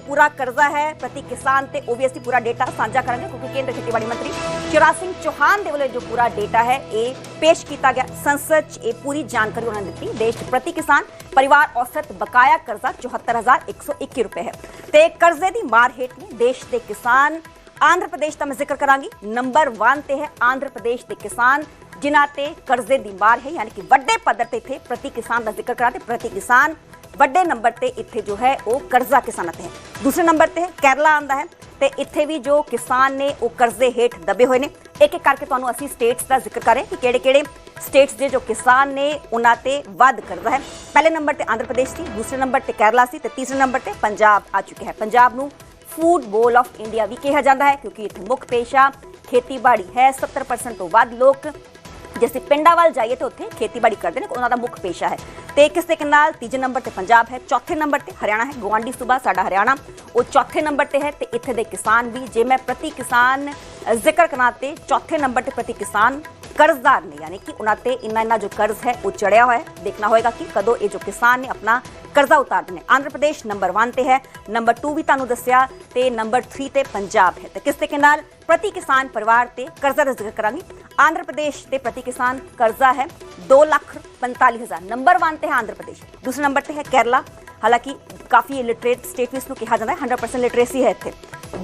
ਪੂਰਾ ਕਰਜ਼ਾ ਹੈ ਪ੍ਰਤੀ ਕਿਸਾਨ ਤੇ ਉਹ ਵੀ ਅਸੀਂ ਪੂਰਾ ਡੇਟਾ ਸਾਂਝਾ ਕਰਾਂਗੇ ਕਿਉਂਕਿ ਕੇਂਦਰ ਖੇਤੀਬਾੜੀ ਮੰਤਰੀ ਸ਼ਿਵਰਾਜ ਸਿੰਘ ਚੌਹਾਨ ਦੇ ਵੱਲੋਂ ਜੋ ਪੂਰਾ ਡੇਟਾ ਹੈ ਇਹ ਪੇਸ਼ ਕੀਤਾ ਗਿਆ ਸੰਸਦ 'ਚ ਇਹ ਪੂਰੀ ਜਾਣਕਾਰੀ ਉਹਨਾਂ ਨੇ ਦਿੱਤੀ ਦੇਸ਼ 'ਚ ਪ੍ਰਤੀ ਕਿਸਾਨ ਪਰਿਵਾਰ ਔਸਤ ਬਕਾਇਆ ਕਰਜ਼ਾ 74121 ਰੁਪਏ ਹੈ ਤੇ ਕਰਜ਼ੇ ਦੀ ਮਾਰ ਹੇਠ ਨੇ ਦੇਸ਼ ਦੇ ਕਿਸਾਨ ਆਂਧਰ ਪ੍ਰਦੇਸ਼ ਦਾ ਮੈਂ ਜ਼ਿਕਰ ਕਰਾਂਗੀ ਨੰਬਰ 1 ਤੇ ਹੈ ਆਂਧਰ ਪ੍ਰਦੇਸ਼ ਦੇ ਕਿਸਾਨ ਜਿਨ੍ਹਾਂ ਤੇ ਕਰਜ਼ੇ ਦੀ ਮਾਰ ਹੈ ਯਾਨੀ ਕਿ ਵੱਡੇ ਪੱਧਰ ਤੇ ਇੱਥੇ ਪ੍ਰਤੀ ਕਿਸਾਨ ਦਾ ਜ਼ਿਕਰ ਕਰਾਂ ਤੇ ਪ੍ਰਤੀ ਕਿਸਾਨ ਵੱਡੇ ਨੰਬਰ ਤੇ ਇੱਥੇ ਜੋ ਹੈ ਉਹ ਕਰਜ਼ਾ ਕਿਸਾਨਾਂ ਤੇ ਹੈ। ਦੂਸਰੇ ਨੰਬਰ ਤੇ ਕੇਰਲਾ ਆਂਦਾ ਹੈ ਤੇ ਇੱਥੇ ਵੀ ਜੋ ਕਿਸਾਨ ਨੇ ਉਹ ਕਰਜ਼ੇ ਹੇਠ ਦਬੇ ਹੋਏ ਨੇ। ਇੱਕ ਇੱਕ ਕਰਕੇ ਤੁਹਾਨੂੰ ਅਸੀਂ ਸਟੇਟਸ ਦਾ ਜ਼ਿਕਰ ਕਰੇ ਕਿ ਕਿਹੜੇ ਕਿਹੜੇ ਸਟੇਟਸ ਦੇ ਜੋ ਕਿਸਾਨ ਨੇ ਉਹਨਾਂ ਤੇ ਵੱਧ ਕਰਜ਼ਾ ਹੈ। ਪਹਿਲੇ ਨੰਬਰ ਤੇ ਆਂਧਰ ਪ੍ਰਦੇਸ਼ ਸੀ, ਦੂਸਰੇ ਨੰਬਰ ਤੇ ਕੇਰਲਾ ਸੀ ਤੇ ਤੀਸਰੇ ਨੰਬਰ ਤੇ ਪੰਜਾਬ ਆ ਚੁੱਕਿਆ ਹੈ। ਪੰਜਾਬ ਨੂੰ ਫੂਡ ਬੋਲ ਆਫ ਇੰਡੀਆ ਵੀ ਕਿਹਾ ਜਾਂਦਾ ਹੈ ਕਿਉਂਕਿ ਇੱਥੇ ਮੁੱਖ ਪੇਸ਼ਾ ਖੇਤੀਬਾੜੀ ਹੈ। 70% ਤੋਂ ਵੱਧ ਲੋਕ ਜੇ ਅਸੀਂ ਪਿੰਡਾਂ ਵੱਲ ਜਾਈਏ ਤਾਂ ਉੱਥੇ ਖੇਤੀਬਾੜੀ ਕਰਦੇ ਨੇ ਉਹਨਾਂ ਦਾ ਮੁੱਖ ਪੇਸ਼ਾ ਹੈ। ਤੇ ਕਿਸ ਤਰੀਕੇ ਨਾਲ ਤੀਜੇ ਨੰਬਰ ਤੇ ਪੰਜਾਬ ਹੈ, ਚੌਥੇ ਨੰਬਰ ਤੇ ਹਰਿਆਣਾ ਹੈ। ਗਵਾਂਡੀ ਸੂਬਾ ਸਾਡਾ ਹਰਿਆਣਾ, ਉਹ ਚੌਥੇ ਨੰਬਰ ਤੇ ਹੈ ਤੇ ਇੱਥੇ ਦੇ ਕਿਸਾਨ ਵੀ, ਜੇ ਮੈਂ ਪ੍ਰਤੀ ਕਿਸਾਨ ਜ਼ਿਕਰ ਕਰਾਂ ਤੇ ਚੌਥੇ ਨੰਬਰ ਤੇ ਪ੍ਰਤੀ ਕਿਸਾਨ ਕਰਜ਼ਦਾਰ ਨੇ ਯਾਨੀ ਕਿ ਉਹਨਾਂ ਤੇ ਇੰਨਾ ਇੰਨਾ ਜੋ ਕਰਜ਼ ਹੈ ਉਹ ਚੜਿਆ ਹੋਇਆ ਹੈ ਦੇਖਣਾ ਹੋਏਗਾ ਕਿ ਕਦੋਂ ਇਹ ਜੋ ਕਿਸਾਨ ਨੇ ਆਪਣਾ ਕਰਜ਼ਾ ਉਤਾਰਦੇ ਨੇ ਆਂਧਰ ਪ੍ਰਦੇਸ਼ ਨੰਬਰ 1 ਤੇ ਹੈ ਨੰਬਰ 2 ਵੀ ਤੁਹਾਨੂੰ ਦੱਸਿਆ ਤੇ ਨੰਬਰ 3 ਤੇ ਪੰਜਾਬ ਹੈ ਤੇ ਕਿਸ ਤਰੀਕੇ ਨਾਲ ਪ੍ਰਤੀ ਕਿਸਾਨ ਪਰਿਵਾਰ ਤੇ ਕਰਜ਼ਾ ਦਾ ਜ਼ਿਕਰ ਕਰਾਂਗੇ ਆਂਧਰ ਪ੍ਰਦੇਸ਼ ਤੇ ਪ੍ਰਤੀ ਕਿਸਾਨ ਕਰਜ਼ਾ ਹੈ 2 ਲੱਖ 45 ਹਜ਼ਾਰ ਨੰਬਰ 1 ਤੇ ਹੈ ਆਂਧਰ ਪ੍ਰਦੇਸ਼ ਦੂਸਰੇ ਨੰਬਰ ਤੇ ਹੈ ਕੇਰਲਾ ਹਾਲਾਂਕਿ ਕਾਫੀ ਲਿਟਰੇਟ ਸਟੇਟ ਵੀ ਇਸ ਨੂੰ ਕਿਹਾ ਜਾਂਦਾ ਹੈ 100% ਲਿਟਰੇਸੀ ਹੈ ਇੱਥੇ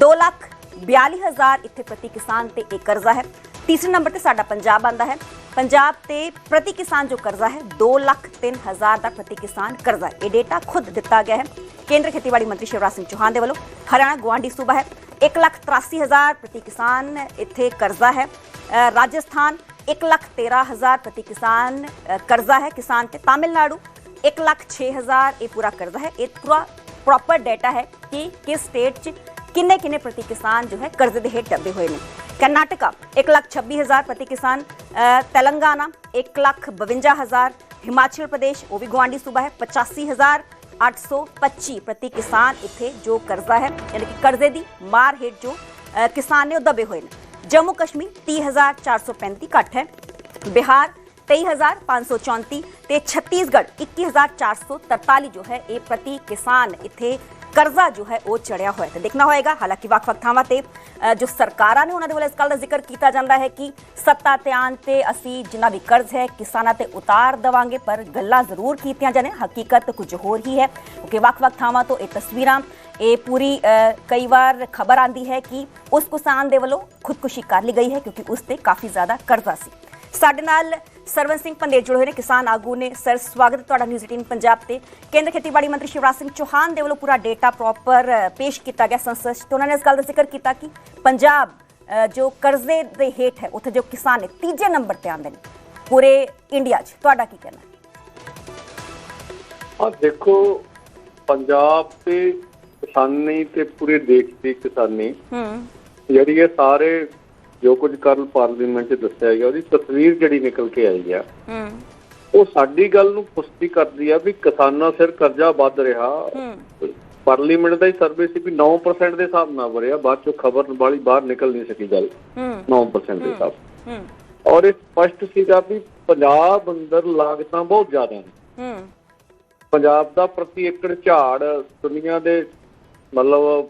2 ਲੱਖ 42 ਹਜ਼ਾਰ ਇੱਥੇ ਪ੍ਰਤੀ ਕਿਸਾਨ ਤੇ ਇਹ ਕਰਜ਼ਾ ਹੈ ਤੀਸਰੇ ਨੰਬਰ ਤੇ ਸਾਡਾ ਪੰਜਾਬ ਆਂਦਾ ਹੈ। ਪੰਜਾਬ ਤੇ ਪ੍ਰਤੀ ਕਿਸਾਨ ਜੋ ਕਰਜ਼ਾ ਹੈ 2 ਲੱਖ 3 ਹਜ਼ਾਰ ਦਾ ਪ੍ਰਤੀ ਕਿਸਾਨ ਕਰਜ਼ਾ ਇਹ ਡੇਟਾ ਖੁਦ ਦਿੱਤਾ ਗਿਆ ਹੈ। ਕੇਂਦਰ ਖੇਤੀਬਾੜੀ ਮੰਤਰੀ ਸ਼ਿਵਰਾਜ ਸਿੰਘ ਚੌਹਾਨ ਦੇ ਵੱਲੋਂ ਹਰਿਆਣਾ ਗਵਾਂਡੀ ਸੂਬਾ ਹੈ। 1 ਲੱਖ 83 ਹਜ਼ਾਰ ਪ੍ਰਤੀ ਕਿਸਾਨ ਇੱਥੇ ਕਰਜ਼ਾ ਹੈ। ਰਾਜਸਥਾਨ 1 ਲੱਖ 13 ਹਜ਼ਾਰ ਪ੍ਰਤੀ ਕਿਸਾਨ ਕਰਜ਼ਾ ਹੈ ਕਿਸਾਨ ਤੇ ਤਾਮਿਲਨਾਡੂ 1 ਲੱਖ 6 ਹਜ਼ਾਰ ਇਹ ਪੂਰਾ ਕਰਜ਼ਾ ਹੈ। ਇਹ ਪੂਰਾ ਪ੍ਰੋਪਰ ਡਾਟਾ ਹੈ ਕਿ ਕਿਸ ਸਟੇਟ 'ਚ ਕਿੰਨੇ ਕਿੰਨੇ ਪ੍ਰਤੀ ਕਿਸਾਨ ਜੋ ਹੈ ਕਰਜ਼ੇ ਦੇ ਹੇਠ ਦੱਬੇ ਹੋਏ ਨੇ। ਕਰਨਾਟਕਾ 1 ਲੱਖ 26 ਹਜ਼ਾਰ ਪ੍ਰਤੀ ਕਿਸਾਨ ਅ, ਤੇਲੰਗਾਨਾ 1 ਲੱਖ 52 ਹਜ਼ਾਰ ਹਿਮਾਚਲ ਪ੍ਰਦੇਸ਼ ਉਹ ਵੀ ਗਵਾਂਡੀ ਸੂਬਾ ਹੈ 85 ਹਜ਼ਾਰ 825 ਪ੍ਰਤੀ ਕਿਸਾਨ ਇੱਥੇ ਜੋ ਕਰਜ਼ਾ ਹੈ ਯਾਨੀ ਕਿ ਕਰਜ਼ੇ ਦੀ ਮਾਰ ਹੇਠ ਜੋ ਅ, ਕਿਸਾਨ ਨੇ ਉਹ ਦਬੇ ਹੋਏ ਨੇ ਜੰਮੂ ਕਸ਼ਮੀਰ 30435 ਘੱਟ ਹੈ ਬਿਹਾਰ 23534 ਤੇ ਛੱਤੀਸਗੜ੍ਹ 21443 ਜੋ ਹੈ ਇਹ ਪ੍ਰਤੀ ਕਿਸਾਨ ਇੱਥੇ ਕਰਜ਼ਾ ਜੋ ਹੈ ਉਹ ਚੜਿਆ ਹੋਇਆ ਹੈ। ਤੇ ਦੇਖਣਾ ਹੋਏਗਾ, ਹਾਲਾਂਕਿ ਵੱਖ-ਵੱਖ ਥਾਵਾਂ ਤੇ ਜੋ ਸਰਕਾਰਾਂ ਨੇ ਉਹਨਾਂ ਦੇ ਵੱਲੋਂ ਇਸ ਗੱਲ ਦਾ ਜ਼ਿਕਰ ਕੀਤਾ ਜਾਂਦਾ ਹੈ ਕਿ ਸੱਤਾ ਤੇ ਆਉਣ ਤੇ ਅਸੀਂ ਜਿੰਨਾ ਵੀ ਕਰਜ਼ ਹੈ ਕਿਸਾਨਾਂ ਤੇ ਉਤਾਰ ਦੇਵਾਂਗੇ, ਪਰ ਗੱਲਾਂ ਜ਼ਰੂਰ ਕੀਤੀਆਂ ਜਾਂਦੇ ਹਕੀਕਤ ਕੁਝ ਹੋਰ ਹੀ ਹੈ। ਕਿਉਂਕਿ ਵੱਖ-ਵੱਖ ਥਾਵਾਂ ਤੋਂ ਇਹ ਤਸਵੀਰਾਂ, ਇਹ ਪੂਰੀ ਕਈ ਵਾਰ ਖਬਰ ਆਂਦੀ ਹੈ ਕਿ ਉਸ ਕਿਸਾਨ ਦੇ ਵੱਲੋਂ ਖੁਦਕੁਸ਼ੀ ਕਰ ਲਈ ਗਈ ਹੈ, ਕਿਉਂਕਿ ਉਸ ਤੇ ਕਾਫੀ ਜ਼ਿਆਦਾ ਕਰਜ਼ਾ ਸੀ। ਸਾਡੇ ਨਾਲ ਸਰਵਨ ਸਿੰਘ ਪੰਡੇਰ ਜੁੜੇ ਹੋਏ ਨੇ ਕਿਸਾਨ ਆਗੂ ਨੇ। ਸਰ ਸਵਾਗਤ ਤੁਹਾਡਾ ਨਿਊਜ਼ 18 ਪੰਜਾਬ ਤੇ। ਕੇਂਦਰ ਖੇਤੀਬਾੜੀ ਮੰਤਰੀ ਸ਼ਿਵਰਾਜ ਸਿੰਘ ਚੌਹਾਨ ਦੇ ਵੱਲੋਂ ਪੂਰਾ ਡੇਟਾ ਪ੍ਰੋਪਰ ਪੇਸ਼ ਕੀਤਾ ਗਿਆ ਸੰਸਦ 'ਚ। ਤੇ ਉਹਨਾਂ ਨੇ ਇਸ ਗੱਲ ਦਾ ਜ਼ਿਕਰ ਕੀਤਾ ਕਿ ਪੰਜਾਬ ਜੋ ਕਰਜ਼ੇ ਦੇ ਹੇਠ ਹੈ ਉੱਥੇ ਜੋ ਕਿਸਾਨ ਨੇ ਤੀਜੇ ਨੰਬਰ ਤੇ ਆਉਂਦੇ ਨੇ। ਪੂਰੇ ਇੰਡੀਆ 'ਚ। ਤੁਹਾਡਾ ਕੀ ਕਹਿਣਾ ਹੈ? ਆ ਦੇਖੋ ਪੰਜਾਬ ਤੇ ਕਿਸਾਨੀ ਤੇ ਪੂਰੇ ਦੇਸ਼ ਦੀ ਕਿਸਾਨੀ ਹੂੰ। ਜਿਹੜੀ ਇਹ ਸਾਰੇ ਜੋ ਕੁਝ ਕੱਲ ਪਾਰਲੀਮੈਂਟ 'ਚ ਦੱਸਿਆ ਗਿਆ ਉਹਦੀ ਤਸਵੀਰ ਜਿਹੜੀ ਨਿਕਲ ਕੇ ਆਈ ਆ ਹੂੰ। ਉਹ ਸਾਡੀ ਗੱਲ ਨੂੰ ਪੁਸ਼ਟੀ ਕਰਦੀ ਆ ਵੀ ਕਿਸਾਨਾਂ ਸਿਰ ਕਰਜ਼ਾ ਵੱਧ ਰਿਹਾ। ਹੂੰ। ਪਾਰਲੀਮੈਂਟ ਦਾ ਹੀ ਸਰਵੇ ਸੀ ਵੀ 9% ਦੇ ਹਿਸਾਬ ਨਾਲ ਵਰਿਆ ਬਾਅਦ ਚੋਂ ਖਬਰ ਵਾਲੀ ਬਾਹਰ ਨਿਕਲ ਨਹੀਂ ਸਕੀ ਗੱਲ। ਹੂੰ। 9% ਦੇ ਹਿਸਾਬ ਹੂੰ। ਔਰ ਇਹ ਸਪਸ਼ਟ ਸੀਗਾ ਵੀ ਪੰਜਾਬ ਅੰਦਰ ਲਾਗਤਾਂ ਬਹੁਤ ਜ਼ਿਆਦਾ ਨੇ। ਹੂੰ। ਪੰਜਾਬ ਦਾ ਪ੍ਰਤੀ ਏਕੜ ਝਾੜ ਦੁਨੀਆ ਦੇ ਮਤਲਬ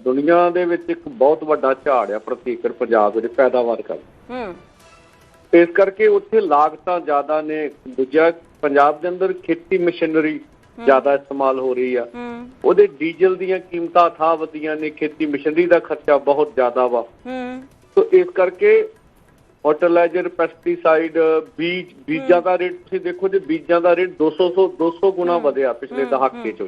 ਦੁਨੀਆ ਦੇ ਵਿੱਚ ਇੱਕ ਬਹੁਤ ਵੱਡਾ ਝਾੜ ਆ ਪ੍ਰਤੀ ਏਕੜ ਪੰਜਾਬ ਵਿੱਚ ਪੈਦਾਵਾਰ ਕਰ ਹੂੰ। ਇਸ ਕਰਕੇ ਉੱਥੇ ਲਾਗਤਾਂ ਜ਼ਿਆਦਾ ਨੇ। ਦੂਜਾ ਪੰਜਾਬ ਦੇ ਅੰਦਰ ਖੇਤੀ ਮਸ਼ੀਨਰੀ ਜ਼ਿਆਦਾ ਇਸਤੇਮਾਲ ਹੋ ਰਹੀ ਆ। ਹੂੰ। ਉਹਦੇ ਡੀਜ਼ਲ ਦੀਆਂ ਕੀਮਤਾਂ ਥਾਂ ਵਧੀਆਂ ਨੇ। ਖੇਤੀ ਮਸ਼ੀਨਰੀ ਦਾ ਖਰਚਾ ਬਹੁਤ ਜ਼ਿਆਦਾ ਵਾ। ਹੂੰ। ਸੋ ਇਸ ਕਰਕੇ ਫਰਟੀਲਾਈਜ਼ਰ ਪੈਸਟੀਸਾਈਡ ਬੀਜ ਬੀਜਾਂ ਦਾ ਰੇਟ ਤੁਸੀਂ ਦੇਖੋ ਜੇ ਬੀਜਾਂ ਦਾ ਰੇਟ 200 ਤੋਂ 200 ਗੁਣਾ ਵਧਿਆ ਪਿਛਲੇ ਦਹਾਕੇ ਚੋਂ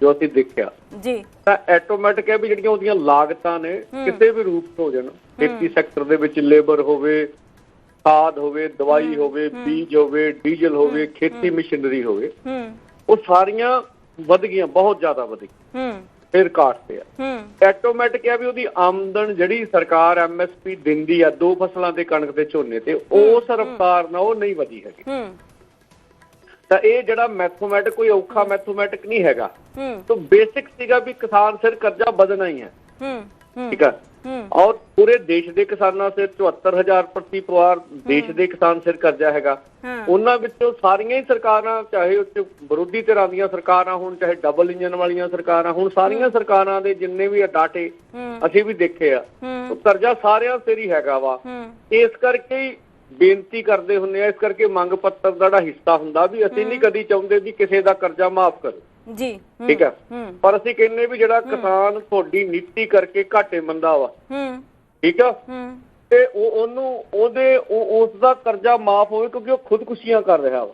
ਜੋ ਅਸੀਂ ਦੇਖਿਆ। ਜੀ। ਤਾਂ ਆਟੋਮੈਟਿਕ ਹੈ ਵੀ ਜਿਹੜੀਆਂ ਉਹਦੀਆਂ ਲਾਗਤਾਂ ਨੇ ਕਿਸੇ ਵੀ ਰੂਪ ਹੋ ਜਾਣ ਖੇਤੀ ਸੈਕਟਰ ਦੇ ਵਿੱਚ ਲੇਬਰ ਹੋਵੇ ਖਾਦ ਹੋਵੇ ਦਵਾਈ ਹੋਵੇ ਬੀਜ ਹੋਵੇ ਡੀਜ਼ਲ ਹੋਵੇ ਖੇਤੀ ਮਸ਼ੀਨਰੀ ਹੋਵੇ ਉਹ ਸਾਰੀਆਂ ਵਧ ਗਈਆਂ ਬਹੁਤ ਜ਼ਿਆਦਾ ਵਧ ਗਈਆਂ। ਫਿਰ ਕਾਟ ਤੇ ਆ। ਹੂੰ। ਆਟੋਮੈਟਿਕ ਹੈ ਵੀ ਉਹਦੀ ਆਮਦਨ ਜਿਹੜੀ ਸਰਕਾਰ ਐਮਐਸਪੀ ਦਿੰਦੀ ਆ ਦੋ ਫਸਲਾਂ ਤੇ ਕਣਕ ਤੇ ਝੋਨੇ ਤੇ ਉਸ ਰਫਤਾਰ ਨਾਲ ਉਹ ਨਹੀਂ ਵਧੀ ਹੈਗੀ। ਹੂੰ। ਤਾਂ ਇਹ ਜਿਹੜਾ ਮੈਥਮੈਟਿਕ ਕੋਈ ਔਖਾ ਮੈਥਮੈਟਿਕ ਨਹੀਂ ਹੈਗਾ। ਹੂੰ। ਤਾਂ ਬੇਸਿਕ ਸੀਗਾ ਵੀ ਕਿਸਾਨ ਸਿਰ ਕਰਜ਼ਾ ਵਧਣਾ ਹੀ ਹੈ। ਹੂੰ ਹੂੰ। ਠੀਕ ਆ? ਔਰ ਪੂਰੇ ਦੇਸ਼ ਦੇ ਕਿਸਾਨਾਂ ਸਿਰ 74000 ਪ੍ਰਤੀ ਪਰਿਵਾਰ ਦੇਸ਼ ਦੇ ਕਿਸਾਨ ਸਿਰ ਕਰਜ਼ਾ ਹੈਗਾ। ਉਹਨਾਂ ਵਿੱਚੋਂ ਸਾਰੀਆਂ ਹੀ ਸਰਕਾਰਾਂ ਚਾਹੇ ਉਹ ਵਿਰੋਧੀ ਧਿਰਾਂ ਦੀਆਂ ਸਰਕਾਰਾਂ ਹੋਣ ਚਾਹੇ ਡਬਲ ਇੰਜਨ ਵਾਲੀਆਂ ਸਰਕਾਰਾਂ ਹੁਣ ਸਾਰੀਆਂ ਸਰਕਾਰਾਂ ਦੇ ਜਿੰਨੇ ਵੀ ਡਾਟੇ ਅਸੀਂ ਵੀ ਦੇਖੇ ਆ। ਉਹ ਕਰਜ਼ਾ ਸਾਰਿਆਂ ਸਿਰ ਹੀ ਹੈਗਾ ਵਾ। ਇਸ ਕਰਕੇ ਬੇਨਤੀ ਕਰਦੇ ਹੁੰਦੇ ਆ ਇਸ ਕਰਕੇ ਮੰਗ ਪੱਤਰ ਦਾ ਜਿਹੜਾ ਹਿੱਸਾ ਹੁੰਦਾ ਵੀ ਅਸੀਂ ਨਹੀਂ ਕਦੀ ਚਾਹੁੰਦੇ ਵੀ ਕਿਸੇ ਦਾ ਕਰਜ਼ਾ ਮਾਫ ਕਰੋ। ਜੀ ਠੀਕ ਹੈ? ਪਰ ਅਸੀਂ ਕਹਿੰਨੇ ਵੀ ਜਿਹੜਾ ਕਿਸਾਨ ਤੁਹਾਡੀ ਨੀਤੀ ਕਰਕੇ ਘਾਟੇ ਮੰਦਾ ਵਾ। ਠੀਕ ਆ? ਤੇ ਉਹ ਉਹਨੂੰ ਉਹਦੇ ਉਹ ਉਸ ਦਾ ਕਰਜ਼ਾ ਮਾਫ ਹੋਵੇ ਕਿਉਂਕਿ ਉਹ ਖੁਦਕੁਸ਼ੀਆਂ ਕਰ ਰਿਹਾ ਵਾ।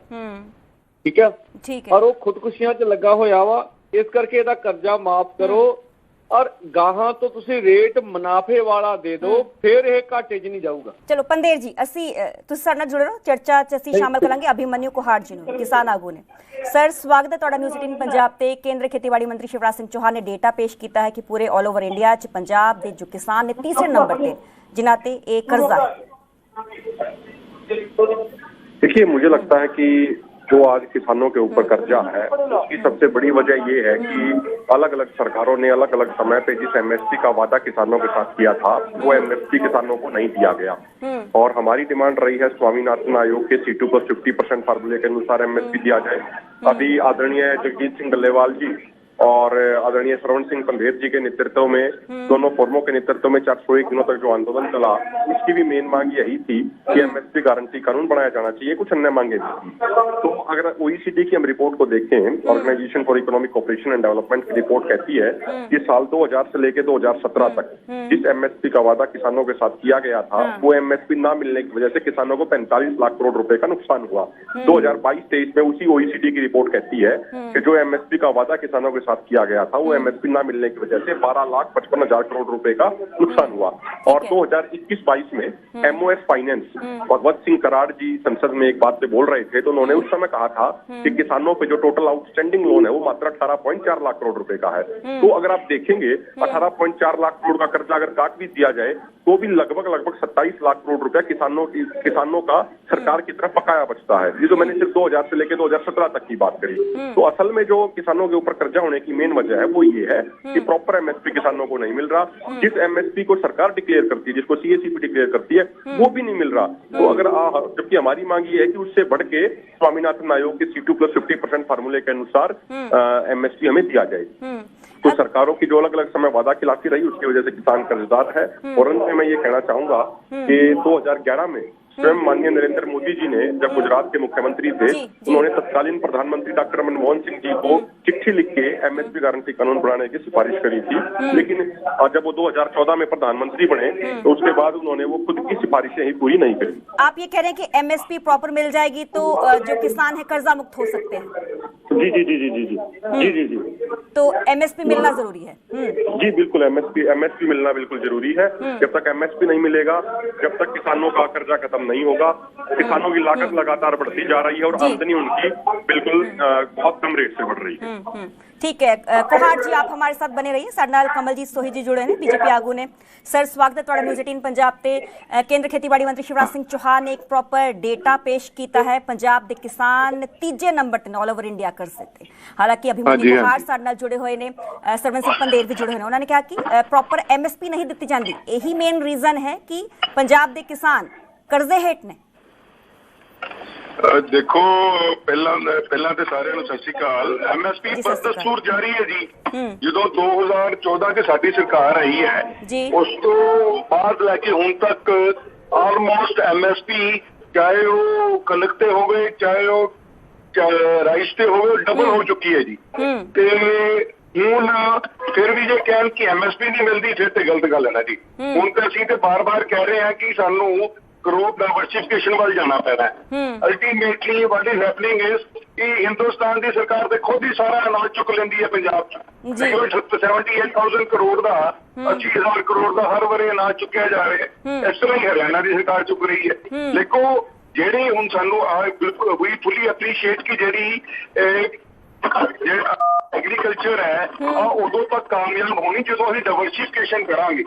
ਠੀਕ ਆ? ਠੀਕ ਹੈ। ਔਰ ਉਹ ਖੁਦਕੁਸ਼ੀਆਂ 'ਚ ਲੱਗਾ ਹੋਇਆ ਵਾ। ਇਸ ਕਰਕੇ ਇਹਦਾ ਕਰਜ਼ਾ ਮਾਫ ਕਰੋ। ਔਰ ਗਾਹਾਂ ਤੋਂ ਤੁਸੀਂ ਰੇਟ ਮੁਨਾਫੇ ਵਾਲਾ ਦੇ ਦਿਓ ਫਿਰ ਇਹ ਘਾਟੇ 'ਚ ਨਹੀਂ ਜਾਊਗਾ ਚਲੋ ਪੰਦੇਰ ਜੀ ਅਸੀਂ ਅ, ਤੁਸੀਂ ਸਾਡੇ ਨਾਲ ਜੁੜੇ ਰਹੋ ਚਰਚਾ 'ਚ ਅਸੀਂ ਸ਼ਾਮਲ ਕਰਾਂਗੇ ਅਭਿਮਨਿਊ ਕੁਹਾੜ ਜੀ ਨੂੰ ਕਿਸਾਨ ਆਗੂ ਨੇ ਸਰ ਸਵਾਗਤ ਹੈ ਤੁਹਾਡਾ ਨਿਊਜ਼ 18 ਪੰਜਾਬ ਤੇ ਕੇਂਦਰ ਖੇਤੀਬਾੜੀ ਮੰਤਰੀ ਸ਼ਿਵਰਾਜ ਸਿੰਘ ਚੌਹਾਨ ਨੇ ਡੇਟਾ ਪੇਸ਼ ਕੀਤਾ ਹੈ ਕਿ ਪੂਰੇ 올 ਓਵਰ ਇੰਡੀਆ 'ਚ ਪੰਜਾਬ ਦੇ ਜੋ ਕਿਸਾਨ ਨੇ ਤੀਸਰੇ ਨੰਬਰ ਤੇ ਜਿਨ੍ਹਾਂ ਤੇ ਇਹ ਕਰਜ਼ਾ ਹੈ देखिए मुझे लगता है कि जो आज किसानों के ऊपर कर्जा है उसकी सबसे बड़ी वजह ये है कि अलग अलग सरकारों ने अलग अलग समय पे जिस एमएसपी का वादा किसानों के साथ किया था वो एमएसपी किसानों को नहीं दिया गया। और हमारी डिमांड रही है स्वामीनाथन आयोग के सीटों टू प्लस फिफ्टी परसेंट फार्मूले के अनुसार एमएसपी दिया जाए। अभी आदरणीय जगजीत सिंह डल्लेवाल जी और आदरणीय श्रवण सिंह पंधेर जी के नेतृत्व में दोनों फोरमों के नेतृत्व में चार सौ एक दिनों तक जो आंदोलन चला इसकी भी मेन मांग यही थी कि एमएसपी गारंटी कानून बनाया जाना चाहिए कुछ अन्य मांगे भी थी। तो अगर ओईसीडी की हम रिपोर्ट को देखें organisation for economic cooperation and development की रिपोर्ट कहती है कि साल 2000 से लेकर 2017 तक जिस एमएसपी का वादा किसानों के साथ किया गया था वो एमएसपी ना मिलने की वजह से किसानों को 45 लाख करोड़ रुपए का नुकसान हुआ। 2022-23 में उसी ओईसीडी की रिपोर्ट कहती है कि जो एमएसपी का वादा किसानों के साथ किया गया था। वो एमएसपी ना मिलने की वजह से 12 लाख पचपन हज़ार करोड़ रुपए का नुकसान हुआ। और है। 2021-22 में एमओएस फाइनेंस भगवत सिंह कराड़ जी संसद में एक बात पे बोल रहे थे तो उन्होंने उस समय कहा था कि किसानों पे जो टोटल आउटस्टैंडिंग लोन है वो मात्र 18.4 लाख करोड़ रुपए का है। तो अगर आप देखेंगे 18.4 लाख करोड़ का कर्जा अगर काट भी दिया जाए तो भी लगभग लगभग 27 लाख करोड़ रुपया किसानों की किसानों का सरकार की तरफ़ पकाया बचता है। ये जो मैंने सिर्फ़ 2000 से लेकर 2017 तक की बात करी। तो असल में जो किसानों के ऊपर कर्जा होने की मेन वजह है वो ये है कि प्रॉपर एमएसपी किसानों को नहीं मिल रहा। जिस एमएसपी को सरकार डिक्लेयर करती है जिसको सीएससी डिक्लेयर करती है वो भी नहीं मिल रहा। तो अगर जबकि हमारी मांग ये है कि उससे बढ़ के स्वामीनाथन आयोग के C two plus fifty percent फार्मूले के अनुसार एमएसपी हमें दिया जाए। तो सरकारों की जो अलग अलग समय वादा खिलाफी रही उसकी वजह से किसान कर्जदार है। और अंत में मैं ये कहना चाहूँगा कि 2011 में स्वयं माननीय नरेंद्र मोदी जी ने जब गुजरात के मुख्यमंत्री थे। उन्होंने तत्कालीन प्रधानमंत्री डॉक्टर मनमोहन सिंह जी को चिट्ठी लिख के एमएसपी गारंटी कानून बनाने की सिफारिश करी थी। लेकिन जब वो 2014 में प्रधानमंत्री बने तो उसके बाद उन्होंने वो खुद की सिफारिशें ही पूरी नहीं करी। आप ये कह रहे हैं कि एमएसपी प्रॉपर मिल जाएगी तो जो किसान है कर्जा मुक्त हो सकते हैं? जी जी जी जी जी जी। जी जी जी। तो एमएसपी मिलना ज़रूरी है? हम्म। जी बिल्कुल एमएसपी एमएसपी मिलना बिल्कुल ज़रूरी है। जब तक एमएसपी नहीं मिलेगा जब तक किसानों का कर्जा खत्म नहीं होगा किसानों की लागत लगातार बढ़ती जा रही है और जी। आमदनी उनकी बिल्कुल अ, बहुत कम रेट से बढ़ रही है ਹਮ, ਹਮ, ਠੀਕ ਹੈ ਅ, ਕੁਹਾੜ ਜੀ ਆਪ ਹਮਾਰੇ ਸਾਥ ਬਨੇ ਰਹੀਏ ਸਾਡੇ ਨਾਲ ਕਮਲਜੀਤ ਸੋਹੀ ਜੀ ਜੁੜੇ ਨੇ ਬੀਜੇਪੀ ਆਗੂ ਨੇ ਸਰ ਸਵਾਗਤ ਹੈ ਤੁਹਾਡਾ ਨਿਊਜ਼ 18 ਪੰਜਾਬ ਤੇ ਅ, ਕੇਂਦਰ ਖੇਤੀਬਾੜੀ ਮੰਤਰੀ ਸ਼ਿਵਰਾਜ ਸਿੰਘ ਚੌਹਾਨ ਨੇ ਇੱਕ ਪ੍ਰੋਪਰ ਡੇਟਾ ਪੇਸ਼ ਕੀਤਾ ਹੈ ਪੰਜਾਬ ਦੇ ਕਿਸਾਨ ਤੀਜੇ ਨੰਬਰ ਤੇ ਆਲ ਓਵਰ ਇੰਡੀਆ ਕਰ ਤੇ ਹਾਲਾਂਕਿ ਹਾਂਜੀ, ਅਭਿਮਨਿਊ ਹਾਂਜੀ। ਕੁਹਾੜ ਸਾਡੇ ਨਾਲ ਜੁੜੇ ਹੋਏ ਨੇ ਅ, ਸਰਵਨ ਸਿੰਘ ਪੰਦੇਰ ਵੀ ਜੁੜੇ ਹੋਏ ਨੇ ਉਹਨਾਂ ਨੇ ਕਿਹਾ ਕਿ ਪ੍ਰੋਪਰ ਐਮਐਸਪੀ ਨਹੀਂ ਦਿੱਤੀ ਜਾਂਦੀ ਇਹੀ ਮੇਨ ਰੀਜ਼ਨ ਹੈ ਕਿ ਪੰਜਾਬ ਦੇ ਕਿਸਾਨ ਕਰਜ਼ੇ ਹੇਠ ਨੇ। ਦੇਖੋ ਪਹਿਲਾਂ ਪਹਿਲਾਂ ਤੇ ਸਾਰਿਆਂ ਨੂੰ ਸਤਿ ਸ਼੍ਰੀ ਅਕਾਲ। ਐਮਐਸਪੀ ਪਰ। ਦਸਤੂਰ ਜਾਰੀ ਹੈ ਜੀ। ਜਦੋਂ 2014 ਚ ਸਾਡੀ ਸਰਕਾਰ ਆਈ ਹੈ। ਉਸ ਤੋਂ ਬਾਅਦ ਲੈ ਕੇ ਹੁਣ ਤੱਕ ਆਲਮੋਸਟ ਐਮਐਸਪੀ ਚਾਹੇ ਉਹ ਕਣਕ ਤੇ ਹੋਵੇ ਚਾਹੇ ਉਹ ਰਾਈਸ ਤੇ ਹੋਵੇ ਡਬਲ ਹੋ ਚੁੱਕੀ ਹੈ ਜੀ। ਤੇ ਹੁਣ ਫਿਰ ਵੀ ਜੇ ਕਹਿਣ ਕਿ ਐਮਐਸਪੀ ਨਹੀਂ ਮਿਲਦੀ ਫਿਰ ਤੇ ਗਲਤ ਗੱਲ ਹੈ ਨਾ ਜੀ। ਹੁਣ ਤਾਂ ਅਸੀਂ ਤੇ ਬਾਰ-ਬਾਰ ਕਹਿ ਰਹੇ ਹਾਂ ਕਿ ਸਾਨੂੰ ਕਰੋਪ ਡਾਈਵਰਸਿਫਿਕੇਸ਼ਨ ਵੱਲ ਜਾਣਾ ਪੈਣਾ। Ultimately what is happening is ਕਿ ਹਿੰਦੁਸਤਾਨ ਦੀ ਸਰਕਾਰ ਤੇ ਖੁਦ ਹੀ ਸਾਰਾ ਅਨਾਜ ਚੁੱਕ ਲੈਂਦੀ ਹੈ ਪੰਜਾਬ ਚ। ਜੀ। ਦੇਖੋ 78000 ਕਰੋੜ ਦਾ 80000 ਕਰੋੜ ਦਾ ਹਰ ਵਾਰੀ ਅਨਾਜ ਚੁੱਕਿਆ ਜਾ ਰਿਹਾ ਹੈ। ਇਸ ਤਰ੍ਹਾਂ ਹੀ ਹਰਿਆਣਾ ਦੀ ਸਰਕਾਰ ਚੁੱਕ ਰਹੀ ਹੈ। ਦੇਖੋ ਜਿਹੜੀ ਹੁਣ ਸਾਨੂੰ ਆ ਬਿਲਕੁਲ ਵੀ ਫੁੱਲੀ ਅਪਰੀਸ਼ੀਏਟ ਕਿ ਜਿਹੜੀ ਐਗਰੀਕਲਚਰ ਹੈ ਆ ਉਦੋਂ ਤੱਕ ਕਾਮਯਾਬ ਹੋਣੀ ਜਦੋਂ ਅਸੀਂ ਡਾਈਵਰਸਿਫਿਕੇਸ਼ਨ ਕਰਾਂਗੇ।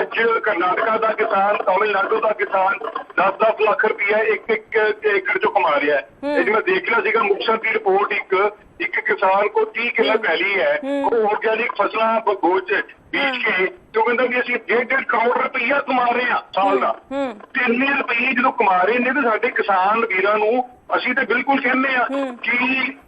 ਅੱਜ ਕਰਨਾਟਕਾ ਦਾ ਕਿਸਾਨ ਤਾਮਿਲਨਾਡੂ ਦਾ ਕਿਸਾਨ 10-10 ਲੱਖ ਰੁਪਇਆ ਇੱਕ ਇੱਕ ਏਕੜ ਚੋਂ ਕਮਾ ਰਿਹਾ ਹੈ। ਇਹ ਜਿਵੇਂ ਦੇਖ ਲਿਆ ਸੀਗਾ ਮੁਕਤਸਰ ਦੀ ਰਿਪੋਰਟ ਇੱਕ ਇੱਕ ਕਿਸਾਨ ਕੋ 30 ਕਿੱਲਾ ਪੈਲੀ ਹੈ। ਉਹ ਆਰਗੈਨਿਕ ਫਸਲਾਂ ਬਗੋਚ ਬੀਜ ਕੇ ਜੋ ਕਹਿੰਦਾ ਵੀ ਅਸੀਂ 1.5 ਕਰੋੜ ਰੁਪਈਆ ਕਮਾ ਰਹੇ ਹਾਂ ਸਾਲ ਦਾ। ਤੇ ਇੰਨੇ ਰੁਪਏ ਜਦੋਂ ਕਮਾ ਰਹੇ ਨੇ ਤੇ ਸਾਡੇ ਕਿਸਾਨ ਵੀਰਾਂ ਨੂੰ ਅਸੀਂ ਤਾਂ ਬਿਲਕੁਲ ਕਹਿੰਦੇ ਆ ਕਿ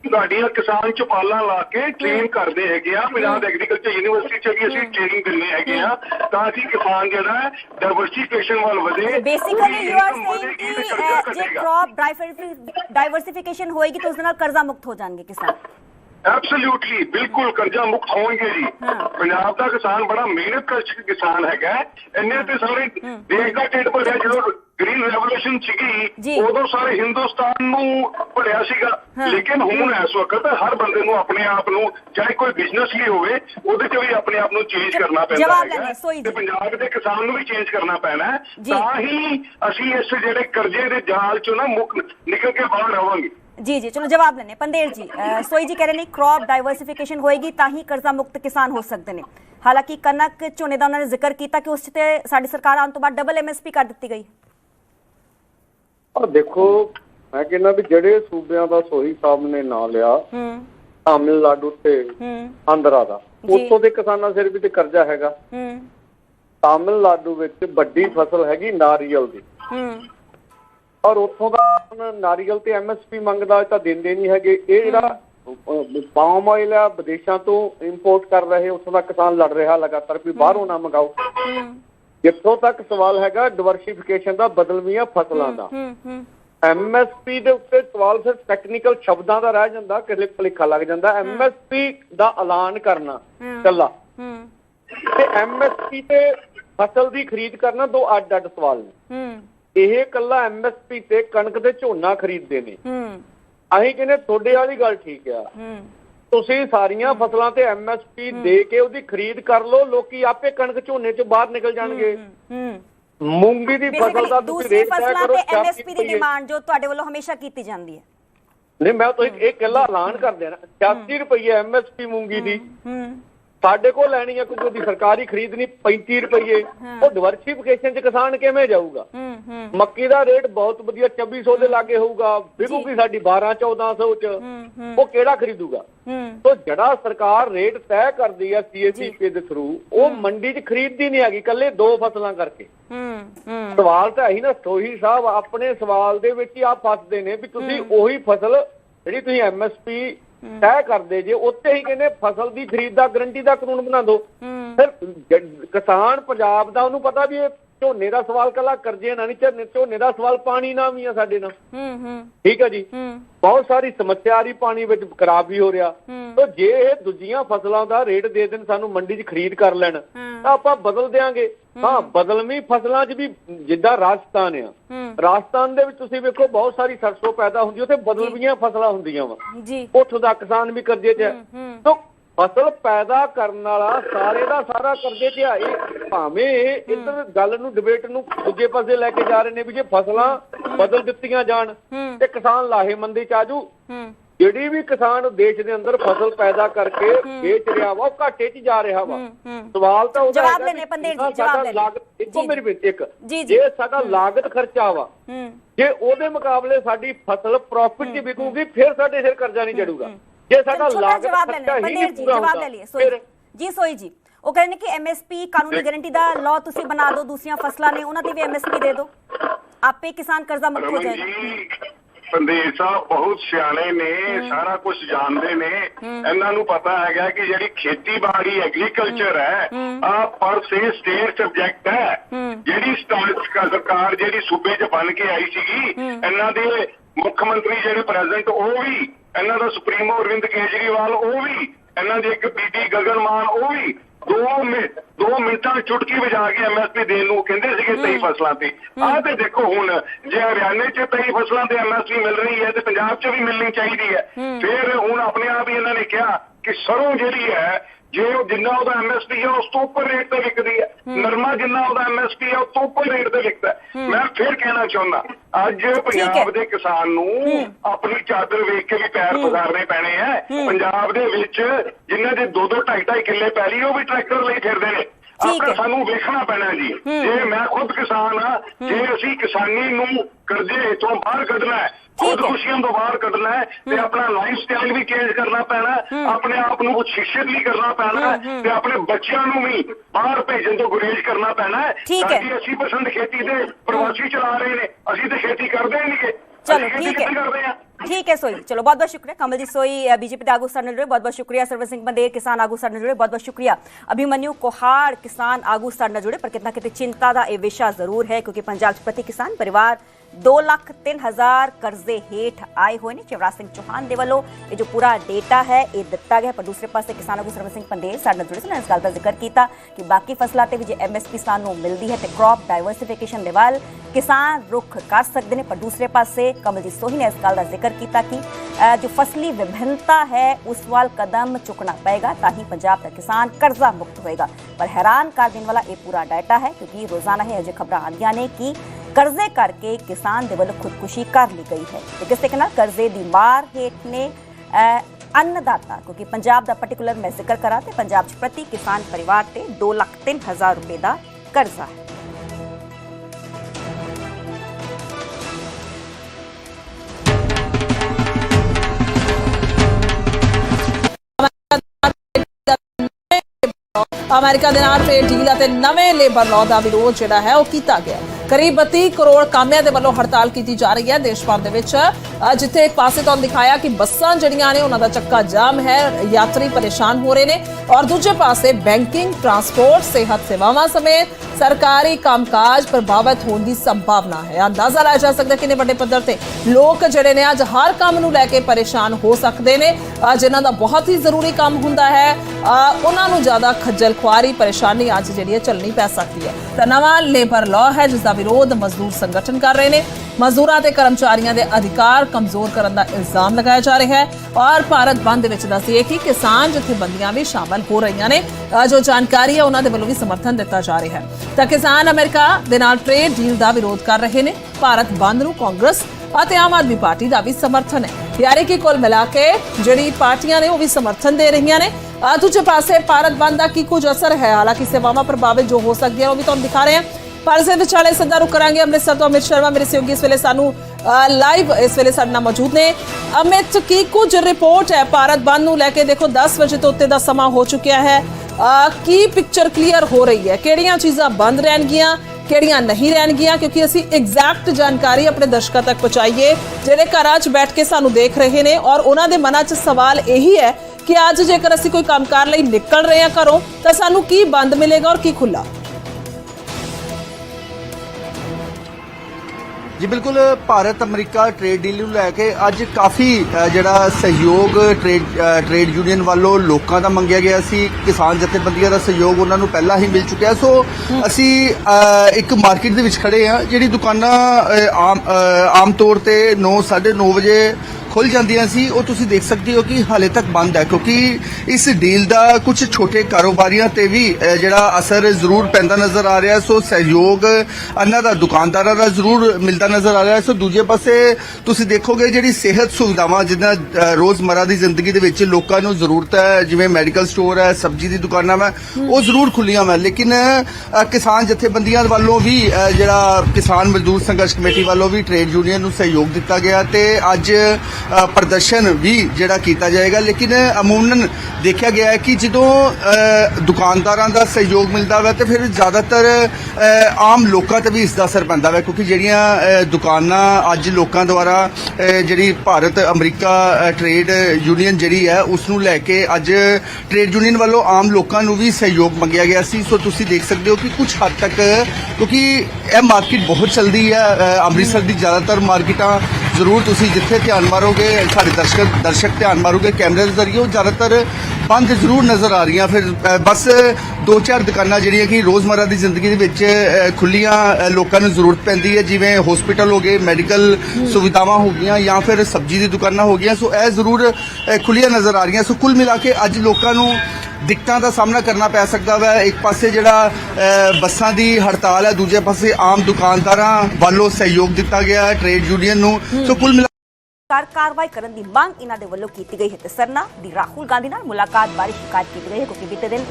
ਤੁਹਾਡੀਆਂ ਕਿਸਾਨ ਚਪਾਲਾਂ ਲਾ ਕੇ ਟ੍ਰੇਨ ਕਰਦੇ ਹੈਗੇ ਆ। ਪੰਜਾਬ ਐਗਰੀਕਲਚਰ ਯੂਨੀਵਰਸਿਟੀ ਚ ਵੀ ਅਸੀਂ ਟ੍ਰੇਨਿੰਗ ਦਿੰਦੇ ਹੈਗੇ ਆ। ਤਾਂ ਕਿ ਕਿਸਾਨ ਜਿਹੜਾ ਹੈ ਡਾਈਵਰਸਿਫਿਕੇਸ਼ਨ ਵੱਲ ਵਧੇ। ਬੇਸਿਕਲੀ ਯੂ ਆਰ ਸੇਇੰਗ ਕਿ ਤੇ ਜੇ। ਕ੍ਰੌਪ ਡਾਈਵਰਸਿਫਿਕੇਸ਼ਨ ਹੋਏਗੀ ਤਾਂ ਉਸ ਨਾਲ ਕਰਜ਼ਾ ਮੁਕਤ ਹੋ ਜਾਣਗੇ ਕਿਸਾਨ। ਐਬਸੋਲੂਟਲੀ ਬਿਲਕੁਲ ਕਰਜ਼ਾ ਮੁਕਤ ਹੋਣਗੇ ਜੀ ਹਾਂ। ਪੰਜਾਬ ਦਾ ਕਿਸਾਨ ਬੜਾ ਮਿਹਨਤ ਕਸ਼ ਕਿਸਾਨ ਹੈਗਾ ਹੈ। ਇੰਨੇ ਤੇ ਸਾਰੇ ਦੇਸ਼ ਦਾ ਢਿੱਡ ਭਰਿਆ ਜਦੋਂ ਗ੍ਰੀਨ ਰੈਵੋਲੂਸ਼ਨ। ਸੀਗੀ ਉਦੋਂ ਸਾਰੇ ਹਿੰਦੁਸਤਾਨ ਨੂੰ ਭਰਿਆ ਸੀਗਾ ਲੇਕਿਨ ਹੁਣ ਇਸ ਵਕਤ ਹਰ ਬੰਦੇ ਨੂੰ ਆਪਣੇ ਆਪ ਨੂੰ ਚਾਹੇ ਕੋਈ ਬਿਜ਼ਨਸ ਵੀ ਹੋਵੇ ਉਹਦੇ 'ਚ ਵੀ ਆਪਣੇ ਆਪ ਨੂੰ ਚੇਂਜ ਕਰਨਾ ਪੈਂਦਾ ਜੀ। ਤੇ ਪੰਜਾਬ ਦੇ ਕਿਸਾਨ ਨੂੰ ਵੀ ਚੇਂਜ ਕਰਨਾ ਪੈਣਾ ਹੈ। ਤਾਂ ਹੀ ਅਸੀਂ ਇਸ ਜਿਹੜੇ ਕਰਜ਼ੇ ਦੇ ਜਾਲ 'ਚੋਂ ਨਾ ਮੁਕ ਨਿਕਲ ਕੇ ਬਾਹਰ ਆਵਾਂਗੇ ਜੀ ਜੀ ਚਲੋ ਜਵਾਬ ਲੈਣੇ ਪੰਦੇਰ ਜੀ ਸੋਈ ਜੀ ਕਹਿ ਰਹੇ ਨੇ ਕ੍ਰੌਪ ਡਾਈਵਰਸਿਫਿਕੇਸ਼ਨ ਹੋਏਗੀ ਤਾਂ ਹੀ ਕਰਜ਼ਾ ਮੁਕਤ ਕਿਸਾਨ ਹੋ ਸਕਦੇ ਨੇ। ਹਾਲਾਂਕਿ ਕਣਕ ਝੋਨੇ ਦਾ ਉਹਨਾਂ ਨੇ ਜ਼ਿਕਰ ਕੀਤਾ ਕਿ ਉਸ ਤੇ ਸਾਡੀ ਸਰਕਾਰ ਆਉਣ ਤੋਂ ਬਾਅਦ ਡਬਲ ਐਮਐਸਪੀ ਕਰ ਦਿੱਤੀ ਗਈ। ਆ ਦੇਖੋ ਮੈਂ ਕਹਿੰਦਾ ਵੀ ਜਿਹੜੇ ਸੂਬਿਆਂ ਦਾ ਸੋਈ ਸਾਹਿਬ ਨੇ ਨਾਂ ਲਿਆ ਹੂੰ। ਤਾਮਿਲਨਾਡੂ ਤੇ ਹੂੰ। ਆਂਧਰਾ ਦਾ। ਉੱਥੋਂ ਦੇ ਕਿਸਾਨਾਂ ਸਿਰ ਵੀ ਤੇ ਕਰਜ਼ਾ ਹੈਗਾ। ਹੂੰ। ਤਾਮਿਲਨਾਡੂ ਵਿੱਚ ਵੱਡੀ ਫਸਲ ਹੈਗੀ ਨਾਰੀਅਲ ਦੀ। ਹੂੰ। ਔਰ ਉੱਥੋਂ ਦਾ ਨਾਰੀਅਲ ਤੇ ਐਮਐਸਪੀ ਮੰਗਦਾ ਤਾਂ ਦਿੰਦੇ ਨਹੀਂ ਹੈਗੇ। ਇਹ ਜਿਹੜਾ ਪਾਮ ਆਇਲ ਆ ਵਿਦੇਸ਼ਾਂ ਤੋਂ ਇੰਪੋਰਟ ਕਰ ਰਹੇ ਉੱਥੋਂ ਦਾ ਕਿਸਾਨ ਲੜ ਰਿਹਾ ਲਗਾਤਾਰ ਵੀ ਬਾਹਰੋਂ ਨਾ ਮੰਗਾਓ। ਜਿੱਥੋਂ ਤੱਕ ਸਵਾਲ ਹੈਗਾ ਡਿਵਰਸਿਫਿਕੇਸ਼ਨ ਦਾ ਬਦਲਵੀਆਂ ਫਸਲਾਂ ਦਾ। ਐਮਐਸਪੀ ਦੇ ਉੱਤੇ ਸਵਾਲ ਸਿਰਫ ਟੈਕਨੀਕਲ ਸ਼ਬਦਾਂ ਦਾ ਰਹਿ ਜਾਂਦਾ ਕਿਲੇ ਭੁਲੇਖਾ ਲੱਗ ਜਾਂਦਾ। ਐਮਐਸਪੀ ਦਾ ਐਲਾਨ ਕਰਨਾ ਕੱਲਾ ਤੇ ਐਮਐਸਪੀ ਤੇ ਫਸਲ ਦੀ ਖਰੀਦ ਕਰਨਾ ਦੋ ਅੱਡ ਅੱਡ ਸਵਾਲ ਨੇ। ਇਹ ਕੱਲਾ ਐਮਐਸਪੀ ਤੇ ਕਣਕ ਤੇ ਝੋਨਾ ਖਰੀਦਦੇ ਨੇ। ਹੂੰ। ਅਸੀਂ ਕਹਿੰਦੇ ਤੁਹਾਡੇ ਵਾਲੀ ਗੱਲ ਠੀਕ ਆ। ਹੂੰ। ਤੁਸੀਂ ਸਾਰੀਆਂ ਫਸਲਾਂ ਤੇ ਐਮਐਸਪੀ ਦੇ ਕੇ ਉਹਦੀ ਖਰੀਦ ਕਰ ਲਓ ਲੋਕੀ ਆਪੇ ਕਣਕ ਝੋਨੇ ਚ ਬਾਹਰ ਨਿਕਲ ਜਾਣਗੇ। ਹੂੰ ਮੂੰਗੀ ਦੀ ਫਸਲ ਦਾ ਤੁਸੀਂ ਰੇਟ ਤੈਅ ਫਸਲਾਂ ਕਰੋ ਤੇ 86 ਐਮਐਸਪੀ ਦੀ। ਡਿਮਾਂਡ ਜੋ ਤੁਹਾਡੇ ਵੱਲੋਂ ਹਮੇਸ਼ਾ ਕੀਤੀ ਜਾਂਦੀ ਹੈ। ਨਹੀਂ ਮੈਂ ਤਾਂ ਇੱਕ- ਇਹ ਕੱਲਾ ਐਲਾਨ ਕਰ ਦੇਣਾ 86 ਰੁਪਏ ਐਮਐਸਪੀ ਮੂੰਗੀ ਦੀ। ਹੂੰ। ਸਾਡੇ ਕੋਲ ਲੈਣੀ ਆ ਕਿਉਂਕਿ ਉਹਦੀ ਸਰਕਾਰੀ ਖਰੀਦ ਨਹੀਂ 35 ਰੁਪਏ ਉਹ ਡਿਵਰਸਿਫਿਕੇਸ਼ਨ ਚ ਕਿਸਾਨ ਕਿਵੇਂ ਜਾਊਗਾ? ਹੂੰ ਹੂੰ। ਮੱਕੀ ਦਾ ਰੇਟ ਬਹੁਤ ਵਧੀਆ 2400 ਦੇ ਲਾਗੇ ਹੋਊਗਾ। ਵਿਕੂਗੀ ਸਾਡੀ 12 1400 ਚ। ਹੂੰ ਉਹ ਕਿਹੜਾ ਖਰੀਦੂਗਾ? ਹੂੰ। ਤੋ ਜਿਹੜਾ ਸਰਕਾਰ ਰੇਟ ਤੈਅ ਕਰਦੀ ਆ ਸੀਏਸੀਪੀ ਦੇ ਥਰੂ ਉਹ ਮੰਡੀ 'ਚ ਖਰੀਦਦੀ ਨਹੀਂ ਹੈਗੀ ਕੱਲੇ ਦੋ ਫਸਲਾਂ ਕਰਕੇ। ਹੂੰ ਹੂੰ। ਸਵਾਲ ਤਾਂ ਇਹੀ ਨਾ ਸੋਹੀ ਸਾਹਿਬ ਆਪਣੇ ਸਵਾਲ ਦੇ ਵਿੱਚ ਹੀ ਆ ਫਸਦੇ ਨੇ ਵੀ ਤੁਸੀਂ ਉਹੀ ਫਸਲ ਜਿਹੜੀ ਤੁਸੀਂ ਐਮਐਸਪੀ ਤੈਅ ਕਰਦੇ ਜੇ ਉੱਤੇ ਹੀ ਕਹਿੰਦੇ ਫਸਲ ਦੀ ਖਰੀਦ ਦਾ ਗਰੰਟੀ ਦਾ ਕਾਨੂੰਨ ਬਣਾ ਦਿਓ। ਫਿਰ ਕਿਸਾਨ ਪੰਜਾਬ ਦਾ ਉਹਨੂੰ ਪਤਾ ਵੀ ਇਹ ਝੋਨੇ ਦਾ ਸਵਾਲ ਕੱਲਾ ਕਰਜ਼ੇ ਨਾਲ ਨਹੀਂ ਝੋਨੇ ਝੋਨੇ ਦਾ ਸਵਾਲ ਪਾਣੀ ਨਾਲ ਵੀ ਆ ਸਾਡੇ ਨਾਲ। ਹੂੰ ਹੂੰ। ਠੀਕ ਹੈ ਜੀ? ਬਹੁਤ ਸਾਰੀ ਸਮੱਸਿਆ ਆ ਰਹੀ ਪਾਣੀ ਵਿੱਚ ਖਰਾਬ ਵੀ ਹੋ ਰਿਹਾ। ਤਾਂ ਜੇ ਇਹ ਦੂਜੀਆਂ ਫਸਲਾਂ ਦਾ ਰੇਟ ਦੇ ਦੇਣ ਸਾਨੂੰ ਮੰਡੀ 'ਚ ਖਰੀਦ ਕਰ ਲੈਣ। ਤਾਂ ਆਪਾਂ ਬਦਲ ਦੇਾਂਗੇ ਹਾਂ। ਬਦਲਵੀਂ ਫਸਲਾਂ 'ਚ ਵੀ ਜਿੱਦਾਂ ਰਾਜਸਥਾਨ ਆ। ਰਾਜਸਥਾਨ ਦੇ ਵਿੱਚ ਤੁਸੀਂ ਵੇਖੋ ਬਹੁਤ ਸਾਰੀ ਸਰਸੋਂ ਪੈਦਾ ਹੁੰਦੀ ਉੱਥੇ ਬਦਲਵੀਆਂ ਫਸਲਾਂ ਹੁੰਦੀਆਂ ਵਾ। ਜੀ। ਉੱਥੋਂ ਦਾ ਕਿਸਾਨ ਵੀ ਕਰਜ਼ੇ 'ਚ ਹੈ ਹੂੰ। ਤਾਂ ਫਸਲ ਪੈਦਾ ਕਰਨ ਵਾਲਾ ਸਾਰੇ ਦਾ ਸਾਰਾ ਕਰਜ਼ੇ 'ਚ ਆ ਇਹ ਭਾਵੇਂ ਇੱਧਰ ਗੱਲ ਨੂੰ ਡਿਬੇਟ ਨੂੰ ਦੂਜੇ ਪਾਸੇ ਲੈ ਕੇ ਜਾ ਰਹੇ ਨੇ ਵੀ ਜੇ ਫਸਲਾਂ ਬਦਲ ਦਿੱਤੀਆਂ ਜਾਣ। ਤੇ ਕਿਸਾਨ ਲਾਹੇਮੰਦੀ 'ਚ ਆਜੂ ਜਿਹੜੀ ਵੀ ਕਿਸਾਨ ਦੇਸ਼ ਦੇ ਅੰਦਰ ਫਸਲ ਪੈਦਾ ਕਰਕੇ ਵੇਚ ਰਿਹਾ ਵਾ ਉਹ ਘਾਟੇ 'ਚ ਜਾ ਰਿਹਾ ਵਾ। ਸਵਾਲ ਤਾਂ ਉਹਦਾ ਜਵਾਬ ਲੈਣੇ ਪੰਦੇਰ ਜੀ, ਜਵਾਬ ਲੈਣੇ। ਲਾਗਤ ਇੱਕੋ ਮੇਰੀ ਬੇਨਤੀ ਇੱਕ ਜੀ, ਸਾਡਾ ਲਾਗਤ ਖਰਚਾ ਵਾ ਜੇ ਉਹਦੇ ਮੁਕਾਬਲੇ ਸਾਡੀ ਫਸਲ ਪ੍ਰੋਫਿਟ 'ਚ ਵਿਕੂਗੀ ਫਿਰ ਸਾਡੇ ਸਿਰ ਕਰਜ਼ਾ ਨਹੀਂ ਚੜੂਗਾ। ਜੇ ਸਾਡਾ ਲਾਗਤ ਜਵਾਬ ਹੀ ਪੰਦੇਰ ਨਹੀਂ ਜੀ ਜਵਾਬ ਲੈ ਲਈਏ ਸੋਈ ਜੀ। ਸੋਈ ਜੀ। ਉਹ ਕਹਿੰਦੇ ਕਿ ਐਮਐਸਪੀ ਕਾਨੂੰਨੀ ਗਾਰੰਟੀ ਦਾ ਲਾਅ ਤੁਸੀਂ ਬਣਾ ਦਿਓ ਦੂਸਰੀਆਂ ਫਸਲਾਂ ਨੇ ਉਹਨਾਂ ਦੀ ਵੀ ਐਮਐਸਪੀ ਦੇ ਦਿਓ। ਆਪੇ ਕਿਸਾਨ ਕਰਜ਼ਾ ਮੁਕਤ ਹੋ ਜਾਏਗਾ। ਜੀ ਸੰਦੇਸ਼ ਸਾਹਿਬ ਬਹੁਤ ਸਿਆਣੇ ਨੇ ਸਾਰਾ ਕੁਝ ਜਾਣਦੇ ਨੇ। ਇਹਨਾਂ ਨੂੰ ਪਤਾ ਹੈਗਾ ਕਿ ਜਿਹੜੀ ਖੇਤੀਬਾੜੀ ਐਗਰੀਕਲਚਰ ਹੈ ਆ ਪਰ ਸੇ ਸਟੇਟ ਸਬਜੈਕਟ ਹੈ। ਜਿਹੜੀ ਸਰਕਾਰ ਜਿਹੜੀ ਸੂਬੇ 'ਚ ਬਣ ਕੇ ਆਈ ਸੀਗੀ ਇਹਨਾਂ ਦੇ ਮੁੱਖ ਮੰਤਰੀ ਜਿਹੜੇ ਪ੍ਰੈਜ਼ੀਡੈਂਟ ਉਹ ਵੀ ਇਹਨਾਂ ਦਾ ਸੁਪਰੀਮੋ ਅਰਵਿੰਦ ਕੇਜਰੀਵਾਲ ਉਹ ਵੀ ਇਹਨਾਂ ਦੇ ਇੱਕ ਬੀਟੀ ਗਗਨ ਮਾਨ ਉਹ ਵੀ ਦੋ ਮਿੰਟ ਦੋ ਮਿੰਟਾਂ ਵਿੱਚ ਚੁਟਕੀ ਵਜਾ ਕੇ ਐਮਐਸਪੀ ਦੇਣ ਨੂੰ ਕਹਿੰਦੇ ਸੀਗੇ ਤੇਈ ਫਸਲਾਂ ਤੇ। ਆਹ ਤੇ ਦੇਖੋ ਹੁਣ ਜੇ ਹਰਿਆਣੇ 'ਚ ਤੇਈ ਫਸਲਾਂ ਤੇ ਐਮਐਸਪੀ ਮਿਲ ਰਹੀ ਹੈ ਤੇ ਪੰਜਾਬ 'ਚ ਵੀ ਮਿਲਣੀ ਚਾਹੀਦੀ ਹੈ। ਫਿਰ ਹੁਣ ਆਪਣੇ ਆਪ ਹੀ ਇਹਨਾਂ ਨੇ ਕਿਹਾ ਕਿ ਸਰੋਂ ਜਿਹੜੀ ਹੈ ਜੇ ਉਹ ਜਿੰਨਾ ਉਹਦਾ ਐਮਐਸਪੀ ਹੈ ਉਸ ਤੋਂ ਉੱਪਰ ਰੇਟ ਤੇ ਵਿਕਦੀ ਹੈ। ਨਰਮਾ ਜਿੰਨਾ ਉਹਦਾ ਐਮਐਸਪੀ ਹੈ ਉਸ ਤੋਂ ਉੱਪਰ ਰੇਟ ਤੇ ਵਿਕਦਾ। ਮੈਂ ਫਿਰ ਕਹਿਣਾ ਚਾਹੁੰਦਾ ਅੱਜ ਪੰਜਾਬ ਦੇ ਕਿਸਾਨ ਨੂੰ ਆਪਣੀ ਚਾਦਰ ਵੇਖ ਕੇ ਵੀ ਪੈਰ ਪਸਾਰਨੇ ਪੈਣੇ ਆ। ਪੰਜਾਬ ਦੇ ਵਿੱਚ ਜਿਨ੍ਹਾਂ ਦੇ ਦੋ ਦੋ ਢਾਈ ਢਾਈ ਕਿੱਲੇ ਪੈਲੀ ਉਹ ਵੀ ਟਰੈਕਟਰ ਲਈ ਫਿਰਦੇ ਨੇ। ਆਪਣਾ ਸਾਨੂੰ ਵੇਖਣਾ ਪੈਣਾ ਜੀ। ਜੇ ਮੈਂ ਖੁਦ ਕਿਸਾਨ ਆ ਜੇ ਅਸੀਂ ਕਿਸਾਨੀ ਨੂੰ ਕਰਜ਼ੇ ਤੋਂ ਬਾਹਰ ਕੱਢਣਾ ਹੈ। ਖੁਦਕੁਸ਼ੀਆਂ ਤੋਂ ਬਾਹਰ ਕੱਢਣਾ ਹੈ ਤੇ ਆਪਣਾ ਲਾਈਫ ਸਟਾਈਲ ਵੀ ਚੇਂਜ ਕਰਨਾ ਪੈਣਾ ਆਪਣੇ ਆਪ ਨੂੰ ਸ਼ਿਕਸ਼ਿਤ ਵੀ ਕਰਨਾ ਪੈਣਾ ਤੇ ਆਪਣੇ ਬੱਚਿਆਂ ਨੂੰ ਵੀ ਬਾਹਰ ਭੇਜਣ ਤੋਂ ਗੁਰੇਜ਼ ਕਰਨਾ ਪੈਣਾ ਹੈ। ਸਾਡੀ 80% ਖੇਤੀ ਦੇ ਪ੍ਰਵਾਸੀ ਚਲਾ ਰਹੇ ਨੇ ਅਸੀਂ ਤੇ ਖੇਤੀ ਕਰਦੇ ਹੀ ਨਹੀਂਗੇ ਚਲੋ ਅਸੀਂ ਖੇਤੀ ਠੀਕ ਹੈ ਕਿੱਥੇ ਕਰਦੇ ਆ ਠੀਕ ਹੈ ਸੋਈ ਚਲੋ ਬਹੁਤ ਬਹੁਤ ਸ਼ੁਕਰੀਆ ਕਮਲਜੀਤ ਸੋਈ ਬੀਜੇਪੀ ਦੇ ਆਗੂ ਸਾਡੇ ਨਾਲ ਜੁੜੇ ਬਹੁਤ ਬਹੁਤ ਸ਼ੁਕਰੀਆ ਸਰਵਨ ਸਿੰਘ ਬੰਦੇਰ ਕਿਸਾਨ ਆਗੂ ਸਾਡੇ ਨਾਲ ਜੁੜੇ ਬਹੁਤ ਬਹੁਤ ਸ਼ੁਕਰੀਆ ਅਭਿਮਨਿਊ ਕੋਹਾੜ ਕਿਸਾਨ ਆਗੂ ਸਾਡੇ ਨਾਲ ਜੁੜੇ ਪਰ ਕਿਤਨਾ ਕਿਤੇ ਚਿੰਤਾ ਦਾ ਇਹ ਵਿਸ਼ਾ ਜ਼ਰੂਰ ਹੈ ਕਿਉਂਕਿ ਪੰਜਾਬ 'ਚ ਪ੍ਰਤੀ ਕਿਸਾਨ ਪਰਿਵਾਰ 2 ਲੱਖ 3 ਹਜ਼ਾਰ ਕਰਜ਼ੇ ਹੇਠ ਆਏ ਹੋਏ ਨੇ ਸ਼ਿਵਰਾਜ ਸਿੰਘ ਚੌਹਾਨ ਦੇ ਵੱਲੋਂ ਇਹ ਜੋ ਪੂਰਾ ਡੇਟਾ ਹੈ ਇਹ ਦਿੱਤਾ ਗਿਆ ਪਰ ਦੂਸਰੇ ਪਾਸੇ ਕਿਸਾਨ ਆਗੂ ਸਰਵਨ ਸਿੰਘ ਪੰਦੇਰ ਸਾਡੇ ਨਾਲ ਜੁੜੇ ਸਨ ਇਸ ਗੱਲ ਦਾ ਜ਼ਿਕਰ ਕੀਤਾ ਕਿ ਬਾਕੀ ਫਸਲਾਂ ਤੇ ਵੀ ਜੇ ਐਮਐਸਪੀ ਸਾਨੂੰ ਮਿਲਦੀ ਹੈ ਤੇ ਕ੍ਰੌਪ ਡਾਈਵਰਸਿਫਿਕੇਸ਼ਨ ਦੇ ਵੱਲ ਕਿਸਾਨ ਰੁਖ ਕਰ ਸਕਦੇ ਨੇ ਪਰ ਦੂਸਰੇ ਪਾਸੇ ਕਮਲਜੀਤ ਸੋਹੀ ਨੇ ਇਸ ਗੱਲ ਦਾ ਜ਼ਿਕਰ ਕੀਤਾ ਕਿ ਅ, ਜੋ ਫਸਲੀ ਵਿਭਿੰਨਤਾ ਹੈ ਉਸ ਵੱਲ ਕਦਮ ਚੁੱਕਣਾ ਪਏਗਾ ਤਾਂ ਹੀ ਪੰਜਾਬ ਦਾ ਕਿਸਾਨ ਕਰਜ਼ਾ ਮੁਕਤ ਹੋਏਗਾ ਪਰ ਹੈਰਾਨ ਕਰ ਦੇਣ ਵਾਲਾ ਕਰਜ਼ੇ ਕਰਕੇ ਕਿਸਾਨ ਦੇ ਵੱਲੋਂ ਖੁਦਕੁਸ਼ੀ ਕਰ ਲਈ ਗਈ ਹੈ। ਤੇ ਕਿਸੇ ਤਰੀਕੇ ਕਰਜ਼ੇ ਦੀ ਮਾਰ ਹੇਠ ਨੇ ਅ, ਅੰਨਦਾਤਾ ਕਿਉਂਕਿ ਪੰਜਾਬ ਦਾ ਪਾਰਟਿਕੂਲਰ ਮੈਂ ਜ਼ਿਕਰ ਕਰਾਂ ਤੇ ਪੰਜਾਬ 'ਚ ਪ੍ਰਤੀ ਕਿਸਾਨ ਪਰਿਵਾਰ ਤੇ 2 ਲੱਖ 3 ਹਜ਼ਾਰ ਰੁਪਏ ਦਾ ਕਰਜ਼ਾ ਹੈ। ਅਮਰੀਕਾ ਦੇ ਨਾਲ ਟ੍ਰੇਡ ਡੀਲ ਅਤੇ ਨਵੇਂ ਲੇਬਰ ਲਾਅ ਦਾ ਵਿਰੋਧ ਜਿਹੜਾ ਹੈ ਉਹ ਕੀਤਾ ਗਿਆ। ਕਰੀਬ 32 ਕਰੋੜ ਕਾਮਿਆਂ ਦੇ ਵੱਲੋਂ ਹੜਤਾਲ ਕੀਤੀ ਜਾ ਰਹੀ ਹੈ ਦੇਸ਼ ਭਰ ਦੇ ਵਿੱਚ। ਜਿੱਥੇ ਇੱਕ ਪਾਸੇ ਤੁਹਾਨੂੰ ਦਿਖਾਇਆ ਕਿ ਬੱਸਾਂ ਜਿਹੜੀਆਂ ਨੇ, ਉਹਨਾਂ ਦਾ ਚੱਕਾ ਜਾਮ ਹੈ, ਯਾਤਰੀ ਪਰੇਸ਼ਾਨ ਹੋ ਰਹੇ ਨੇ ਔਰ ਦੂਜੇ ਪਾਸੇ ਬੈਂਕਿੰਗ, ਟਰਾਂਸਪੋਰਟ, ਸਿਹਤ ਸੇਵਾਵਾਂ ਸਮੇਤ ਸਰਕਾਰੀ ਕੰਮਕਾਜ ਪ੍ਰਭਾਵਿਤ ਹੋਣ ਦੀ ਸੰਭਾਵਨਾ ਹੈ। ਅੰਦਾਜ਼ਾ ਲਾਇਆ ਜਾ ਸਕਦਾ ਕਿ ਕਿੰਨੇ ਵੱਡੇ ਪੱਧਰ ਤੇ ਲੋਕ ਜਿਹੜੇ ਨੇ ਅੱਜ ਹਰ ਕੰਮ ਨੂੰ ਲੈ ਕੇ ਪਰੇਸ਼ਾਨ ਹੋ ਸਕਦੇ ਨੇ। ਜਿਨ੍ਹਾਂ ਦਾ ਬਹੁਤ ਹੀ ਜ਼ਰੂਰੀ ਕੰਮ ਹੁੰਦਾ ਹੈ। ਉਹਨਾਂ ਨੂੰ ਜ਼ਿਆਦਾ ਖੱਜਲ ਖੁਆਰੀ ਪਰੇਸ਼ਾਨੀ ਅੱਜ ਜਿਹੜੀ ਹੈ ਚੱਲਣੀ ਪੈ ਸਕਦੀ ਹੈ। ਤਾਂ ਨਵਾਂ ਲੇਬਰ ਲਾਅ ਹੈ, ਜਿਸ ਦਾ ਵਿਰੋਧ ਮਜ਼ਦੂਰ ਸੰਗਠਨ ਕਰ ਰਹੇ ਨੇ। ਮਜ਼ਦੂਰਾਂ ਤੇ ਕਰਮਚਾਰੀਆਂ ਦੇ ਅਧਿਕਾਰ ਕਮਜ਼ੋਰ ਕਰਨ ਦਾ ਇਲਜ਼ਾਮ ਲਗਾਇਆ ਜਾ ਰਿਹਾ ਹੈ। ਔਰ ਭਾਰਤ ਬੰਦ ਵਿੱਚ ਦੱਸੀਏ ਕਿ ਕਿਸਾਨ ਜਥੇਬੰਦੀਆਂ ਵੀ ਸ਼ਾਮਲ ਹੋ ਰਹੀਆਂ ਨੇ। ਜੋ ਜਾਣਕਾਰੀ ਹੈ, ਉਹਨਾਂ ਦੇ ਵੱਲੋਂ ਵੀ ਸਮਰਥਨ ਦਿੱਤਾ ਜਾ ਰਿਹਾ ਹੈ। ਤਾਂ ਕਿਸਾਨ ਅਮਰੀਕਾ ਦੇ ਨਾਲ ਟ੍ਰੇਡ ਡੀਲ ਦਾ ਵਿਰੋਧ ਕਰ ਰਹੇ ਨੇ। ਭਾਰਤ ਬੰਦ ਨੂੰ ਕਾਂਗਰਸ ਅਤੇ ਆਮ ਆਦਮੀ ਪਾਰਟੀ ਦਾ ਵੀ ਸਮਰਥਨ ਹੈ। ਯਾਨੀ ਕਿ ਕੁੱਲ ਮਿਲਾ ਕੇ ਜਿਹੜੀ ਪਾਰਟੀਆਂ ਨੇ, ਉਹ ਵੀ ਸਮਰਥਨ ਦੇ ਰਹੀਆਂ ਨੇ। ਦੂਜੇ ਪਾਸੇ ਭਾਰਤ ਬੰਦ ਦਾ ਕੀ ਕੁਝ ਅਸਰ ਹੈ? ਹਾਲਾਂਕਿ ਸੇਵਾਵਾਂ ਪ੍ਰਭਾਵਿਤ ਜੋ ਹੋ ਸਕਦੀਆਂ ਉਹ ਵੀ ਤੁਹਾਨੂੰ ਦਿਖਾ ਰਹੇ ਹਾਂ। ਪਰ ਇਸ ਵਿਚਾਲੇ ਸੱਦਾ ਰੁਕ ਕਰਾਂਗੇ। ਅੰਮ੍ਰਿਤਸਰ ਤੋਂ ਅਮਿਤ ਸ਼ਰਮਾ, ਮੇਰੇ ਸਹਿਯੋਗੀ ਇਸ ਵੇਲੇ ਸਾਨੂੰ ਲਾਈਵ ਇਸ ਵੇਲੇ ਸਾਡੇ ਨਾਲ ਮੌਜੂਦ ਨੇ। ਅਮਿਤ, ਕੀ ਕੁਝ ਰਿਪੋਰਟ ਹੈ ਭਾਰਤ ਬੰਦ ਨੂੰ ਲੈ ਕੇ? ਦੇਖੋ 10 ਵਜੇ ਤੋਂ ਉੱਤੇ ਦਾ ਸਮਾਂ ਹੋ ਚੁੱਕਿਆ ਹੈ। ਕੀ ਪਿਕਚਰ ਕਲੀਅਰ ਹੋ ਰਹੀ ਹੈ? ਕਿਹੜੀਆਂ ਚੀਜ਼ਾਂ ਬੰਦ ਰਹਿਣਗੀਆਂ, ਕਿਹੜੀਆਂ ਨਹੀਂ ਰਹਿਣਗੀਆਂ? ਕਿਉਂਕਿ ਅਸੀਂ ਐਗਜ਼ੈਕਟ ਜਾਣਕਾਰੀ ਆਪਣੇ ਦਰਸ਼ਕਾਂ ਤੱਕ ਪਹੁੰਚਾਈਏ, ਜਿਹੜੇ ਘਰਾਂ 'ਚ ਬੈਠ ਕੇ ਸਾਨੂੰ ਦੇਖ ਰਹੇ ਨੇ ਔਰ ਉਹਨਾਂ ਦੇ ਮਨਾਂ 'ਚ ਸਵਾਲ ਇਹੀ ਹੈ ਕਿ ਅੱਜ ਜੇਕਰ ਅਸੀਂ ਕੋਈ ਕੰਮਕਾਰ ਲਈ ਨਿਕਲ ਰਹੇ ਹਾਂ ਘਰੋਂ ਤਾਂ ਸਾਨੂੰ ਕੀ ਬੰਦ ਮਿਲੇਗਾ ਔਰ ਕੀ ਖੁੱਲਾ ਜੀ ਬਿਲਕੁਲ ਭਾਰਤ ਅਮਰੀਕਾ ਟ੍ਰੇਡ ਡੀਲ ਨੂੰ ਲੈ ਕੇ ਅੱਜ ਕਾਫੀ ਜਿਹੜਾ ਸਹਿਯੋਗ ਟ੍ਰੇਡ ਅ, ਟ੍ਰੇਡ ਯੂਨੀਅਨ ਵੱਲੋਂ ਲੋਕਾਂ ਦਾ ਮੰਗਿਆ ਗਿਆ ਸੀ। ਕਿਸਾਨ ਜਥੇਬੰਦੀਆਂ ਦਾ ਸਹਿਯੋਗ ਉਹਨਾਂ ਨੂੰ ਪਹਿਲਾਂ ਹੀ ਮਿਲ ਚੁੱਕਿਆ। ਸੋ ਅਸੀਂ ਇੱਕ ਮਾਰਕੀਟ ਦੇ ਵਿੱਚ ਖੜੇ ਆ ਜਿਹੜੀ ਦੁਕਾਨਾਂ ਆਮ ਆਮ ਤੌਰ ਤੇ 9 9:30 ਵਜੇ ਖੁੱਲ ਜਾਂਦੀਆਂ ਸੀ, ਉਹ ਤੁਸੀਂ ਦੇਖ ਸਕਦੇ ਹੋ ਕਿ ਹਾਲੇ ਤੱਕ ਬੰਦ ਹੈ, ਕਿਉਂਕਿ ਇਸ ਡੀਲ ਦਾ ਕੁਝ ਛੋਟੇ ਕਾਰੋਬਾਰੀਆਂ ਤੇ ਵੀ ਜਿਹੜਾ ਅਸਰ ਜ਼ਰੂਰ ਪੈਂਦਾ ਨਜ਼ਰ ਆ ਰਿਹਾ। ਸੋ ਸਹਿਯੋਗ ਇਹਨਾਂ ਦਾ, ਦੁਕਾਨਦਾਰਾਂ ਦਾ ਜ਼ਰੂਰ ਮਿਲਦਾ ਨਜ਼ਰ ਆ ਰਿਹਾ। ਸੋ ਦੂਜੇ ਪਾਸੇ ਤੁਸੀਂ ਦੇਖੋਗੇ ਜਿਹੜੀ ਸਿਹਤ ਸੁਵਿਧਾਵਾਂ, ਜਿੱਦਾਂ ਰੋਜ਼ਮਰਾ ਦੀ ਜ਼ਿੰਦਗੀ ਦੇ ਵਿੱਚ ਲੋਕਾਂ ਨੂੰ ਜ਼ਰੂਰਤ ਹੈ, ਜਿਵੇਂ ਮੈਡੀਕਲ ਸਟੋਰ ਹੈ, ਸਬਜ਼ੀ ਦੀ ਦੁਕਾਨਾਂ ਵਾ, ਉਹ ਜ਼ਰੂਰ ਖੁੱਲੀਆਂ ਵਾ। ਲੇਕਿਨ ਕਿਸਾਨ ਜਥੇਬੰਦੀਆਂ ਵੱਲੋਂ ਵੀ ਜਿਹੜਾ ਕਿਸਾਨ ਮਜ਼ਦੂਰ ਸੰਘਰਸ਼ ਕਮੇਟੀ ਵੱਲੋਂ ਵੀ ਟ੍ਰੇਡ ਯੂਨੀਅਨ ਨੂੰ ਸਹਿਯੋਗ ਦਿੱਤਾ ਗਿਆ ਤੇ ਅੱਜ ਪ੍ਰਦਰਸ਼ਨ ਵੀ ਜਿਹੜਾ ਕੀਤਾ ਜਾਏਗਾ। ਲੇਕਿਨ ਅਮੂਮਨ ਦੇਖਿਆ ਗਿਆ ਹੈ ਕਿ ਜਦੋਂ ਦੁਕਾਨਦਾਰਾਂ ਦਾ ਸਹਿਯੋਗ ਮਿਲਦਾ ਵਾ ਤੇ ਫਿਰ ਜ਼ਿਆਦਾਤਰ ਆਮ ਲੋਕਾਂ ਤੇ ਵੀ ਇਸ ਦਾ ਅਸਰ ਪੈਂਦਾ ਵਾ ਕਿਉਂਕਿ ਜਿਹੜੀਆਂ ਦੁਕਾਨਾਂ ਅੱਜ ਲੋਕਾਂ ਦੁਆਰਾ ਜਿਹੜੀ ਭਾਰਤ ਅਮਰੀਕਾ ਅ, ਟ੍ਰੇਡ ਯੂਨੀਅਨ ਜਿਹੜੀ ਹੈ ਉਸ ਨੂੰ ਲੈ ਕੇ ਅੱਜ ਟ੍ਰੇਡ ਯੂਨੀਅਨ ਵੱਲੋਂ ਆਮ ਲੋਕਾਂ ਨੂੰ ਵੀ ਸਹਿਯੋਗ ਮੰਗਿਆ ਗਿਆ ਸੀ। ਸੋ ਤੁਸੀਂ ਦੇਖ ਸਕਦੇ ਹੋ ਕਿ ਕੁਝ ਹੱਦ ਤੱਕ ਕਿਉਂਕਿ ਇਹ ਮਾਰਕੀਟ ਬਹੁਤ ਚੱਲਦੀ ਹੈ ਅੰਮ੍ਰਿਤਸਰ ਦੀ ਜ਼ਿਆਦਾਤਰ ਮਾਰਕੀਟਾਂ ਜ਼ਰੂਰ ਤੁਸੀਂ ਜਿੱਥੇ ਧਿਆਨ ਮਾਰੋਗੇ ਸਾਡੇ ਦਰਸ਼ਕ ਦਰਸ਼ਕ ਧਿਆਨ ਮਾਰੋਗੇ ਕੈਮਰੇ ਦੇ ਜ਼ਰੀਏ ਉਹ ਜ਼ਿਆਦਾਤਰ ਬੰਦ ਜ਼ਰੂਰ ਨਜ਼ਰ ਆ ਰਹੀਆਂ ਫਿਰ ਬਸ ਦੋ ਚਾਰ ਦੁਕਾਨਾਂ ਜਿਹੜੀਆਂ ਕਿ ਰੋਜ਼ਮਰਰਾ ਦੀ ਜ਼ਿੰਦਗੀ ਦੇ ਵਿੱਚ ਅ, ਖੁੱਲੀਆਂ ਲੋਕਾਂ ਨੂੰ ਜ਼ਰੂਰਤ ਪੈਂਦੀ ਹੈ ਜਿਵੇਂ ਹਸਪੀਟਲ ਹੋ ਗਏ ਮੈਡੀਕਲ ਸੁਵਿਧਾਵਾਂ ਹੋ ਗਈਆਂ ਜਾਂ ਫਿਰ ਸਬਜ਼ੀ ਦੀ ਦੁਕਾਨਾਂ ਹੋ ਗਈਆਂ ਸੋ ਇਹ ਜ਼ਰੂਰ ਅ, ਖੁੱਲੀਆਂ ਨਜ਼ਰ ਆ ਰਹੀਆਂ ਸੋ ਕੁੱਲ ਮਿਲਾ ਕੇ ਅੱਜ ਲੋਕਾਂ ਨੂੰ ਦਿੱਕਤਾਂ ਦਾ ਸਾਹਮਣਾ ਕਰਨਾ ਪੈ ਸਕਦਾ ਵਾ ਇੱਕ ਪਾਸੇ ਜਿਹੜਾ ਬੱਸਾਂ ਦੀ ਹੜਤਾਲ ਹੈ ਦੂਜੇ ਪਾਸੇ ਆਮ ਦੁਕਾਨਦਾਰਾਂ ਵੱਲੋਂ ਸਹਿਯੋਗ ਦਿੱਤਾ ਗਿਆ ਹੈ ਟ੍ਰੇਡ ਯੂਨੀਅਨ ਨੂੰ ਸੋ ਕੁੱਲ ਮਿਲਾ ਕਾਰ ਕਾਰਵਾਈ ਕਰਨ ਦੀ ਮੰਗ ਇਹਨਾਂ ਦੇ ਵੱਲੋਂ ਕੀਤੀ ਗਈ ਹੈ ਤੇ ਸਰਨਾ ਦੀ ਰਾਹੁਲ ਗਾਂਧੀ ਨਾਲ ਮੁਲਾਕਾਤ ਬਾਰੇ ਸ਼ਿਕਾਇਤ ਕੀਤੀ ਗਈ ਹੈ ਕਿਉਂਕਿ ਬੀਤੇ ਦਿਨ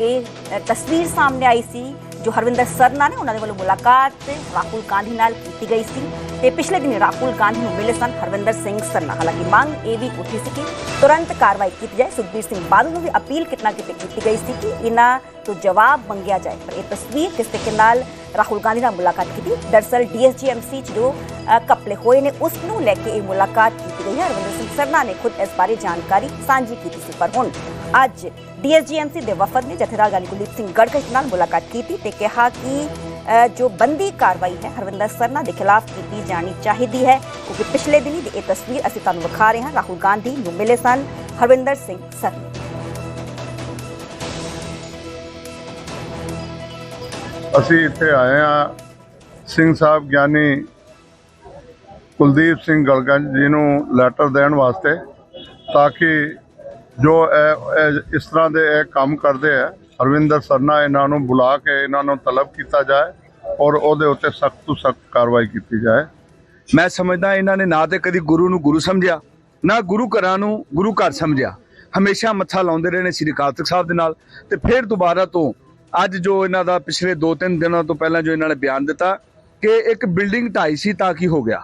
ਇਹ ਤਸਵੀਰ ਸਾਹਮਣੇ ਆਈ ਸੀ ਜੋ ਹਰਵਿੰਦਰ ਸਰਨਾ ਨੇ ਉਹਨਾਂ ਦੇ ਵੱਲੋਂ ਮੁਲਾਕਾਤ ਰਾਹੁਲ ਗਾਂਧੀ ਨਾਲ ਕੀਤੀ ਗਈ ਸੀ ਤੇ ਪਿਛਲੇ ਦਿਨ ਰਾਹੁਲ ਗਾਂਧੀ ਨੂੰ ਮਿਲੇ ਸਨ ਹਰਵਿੰਦਰ ਸਿੰਘ ਸਰਨਾ। ਹਾਲਾਂਕਿ ਮੰਗ ਇਹ ਵੀ ਉੱਠੀ ਸੀ ਕਿ ਤੁਰੰਤ ਕਾਰਵਾਈ ਕੀਤੀ ਜਾਏ। ਸੁਖਬੀਰ ਸਿੰਘ ਬਾਦਲ ਨੂੰ ਵੀ ਅਪੀਲ ਕਿਤਨਾ ਕਿਤੇ ਕੀਤੀ ਗਈ ਸੀ ਕਿ ਇਹਨਾਂ ਤੋਂ ਜਵਾਬ ਮੰਗਿਆ ਜਾਏ। ਪਰ ਇਹ ਤਸਵੀਰ ਕਿਸ ਤਰੀਕੇ ਨਾਲ ਰਾਹੁਲ ਗਾਂਧੀ ਨਾਲ ਮੁਲਾਕਾਤ ਕੀਤੀ ਦਰਸਲ ਡੀਐਸਜੀਐਮਸੀ ਚ ਜੋ ਅ, ਹੋਏ ਨੇ ਉਸ ਨੂੰ ਲੈ ਕੇ ਇਹ ਮੁਲਾਕਾਤ ਕੀਤੀ ਗਈ ਹੈ ਹਰਵਿੰਦਰ ਸਿੰਘ ਸਰਨਾ ਨੇ ਖੁਦ ਇਸ ਬਾਰੇ ਜਾਣਕਾਰੀ ਸਾਂਝੀ ਕੀਤੀ ਸੀ ਪਰ ਹੁਣ ਅੱਜ ਡੀਐਸਜੀਐਮਸੀ ਦੇ ਵਫਦ ਨੇ ਜਥੇਦਾਰ ਗਾਲੀ ਕੁਲਦੀਪ ਸਿੰਘ ਗੜਕਰ ਨਾਲ ਮੁਲਾਕਾਤ ਕੀਤੀ ਤੇ ਕਿਹਾ ਕਿ ਜੋ ਬੰਦੀ ਕਾਰਵਾਈ ਹੈ ਹਰਵਿੰਦਰ ਸਰਨਾ ਦੇ ਖਿਲਾਫ ਕੀਤੀ ਜਾਣੀ ਚਾਹੀਦੀ ਹੈ ਕਿਉਂਕਿ ਪਿਛਲੇ ਦਿਨੀ ਦੀ ਇਹ ਤਸਵੀਰ ਅਸੀਂ ਤੁਹਾਨੂੰ ਵਿਖਾ ਰਹੇ ਹਾਂ ਰਾਹੁਲ ਗਾਂਧੀ ਨੂੰ ਮਿਲੇ ਸਨ ਹਰਵਿੰਦਰ ਸਿੰਘ ਸਰਨਾ ਅਸੀਂ ਇੱਥੇ ਆਏ ਆ ਸਿੰਘ ਸਾਹਿਬ ਗਿਆਨੀ ਕੁਲਦੀਪ ਸਿੰਘ ਗਲਗੰਜ ਜੀ ਨੂੰ ਲੈਟਰ ਦੇਣ ਵਾਸਤੇ ਤਾਂ ਕਿ ਜੋ ਇਹ- ਇਸ ਤਰ੍ਹਾਂ ਦੇ ਇਹ ਕੰਮ ਕਰਦੇ ਆ, ਹਰਵਿੰਦਰ ਸਰਨਾ ਇਹਨਾਂ ਨੂੰ ਬੁਲਾ ਕੇ ਇਹਨਾਂ ਨੂੰ ਤਲਬ ਕੀਤਾ ਜਾਏ ਔਰ ਉਹਦੇ ਉੱਤੇ ਸਖਤ ਤੋਂ ਸਖਤ ਕਾਰਵਾਈ ਕੀਤੀ ਜਾਏ। ਮੈਂ ਸਮਝਦਾ ਇਹਨਾਂ ਨੇ ਨਾ ਤੇ ਕਦੀ ਗੁਰੂ ਨੂੰ ਗੁਰੂ ਸਮਝਿਆ, ਨਾ ਗੁਰੂ ਘਰਾਂ ਨੂੰ ਗੁਰੂ ਘਰ ਸਮਝਿਆ। ਹਮੇਸ਼ਾ ਮੱਥਾ ਲਾਉਂਦੇ ਰਹੇ ਨੇ ਸ੍ਰੀ ਕਾਲਤਕ ਸਾਹਿਬ ਦੇ ਨਾਲ ਤੇ ਫਿਰ ਦੁਬਾਰਾ ਤੋਂ ਅੱਜ ਜੋ ਇਹਨਾਂ ਦਾ ਪਿਛਲੇ 2-3 ਦਿਨਾਂ ਤੋਂ ਪਹਿਲਾਂ ਜੋ ਇਹਨਾਂ ਨੇ ਬਿਆਨ ਦਿੱਤਾ ਕਿ ਇੱਕ ਬਿਲਡਿੰਗ ਢਾਈ ਸੀ ਤਾਂ ਕੀ ਹੋ ਗਿਆ।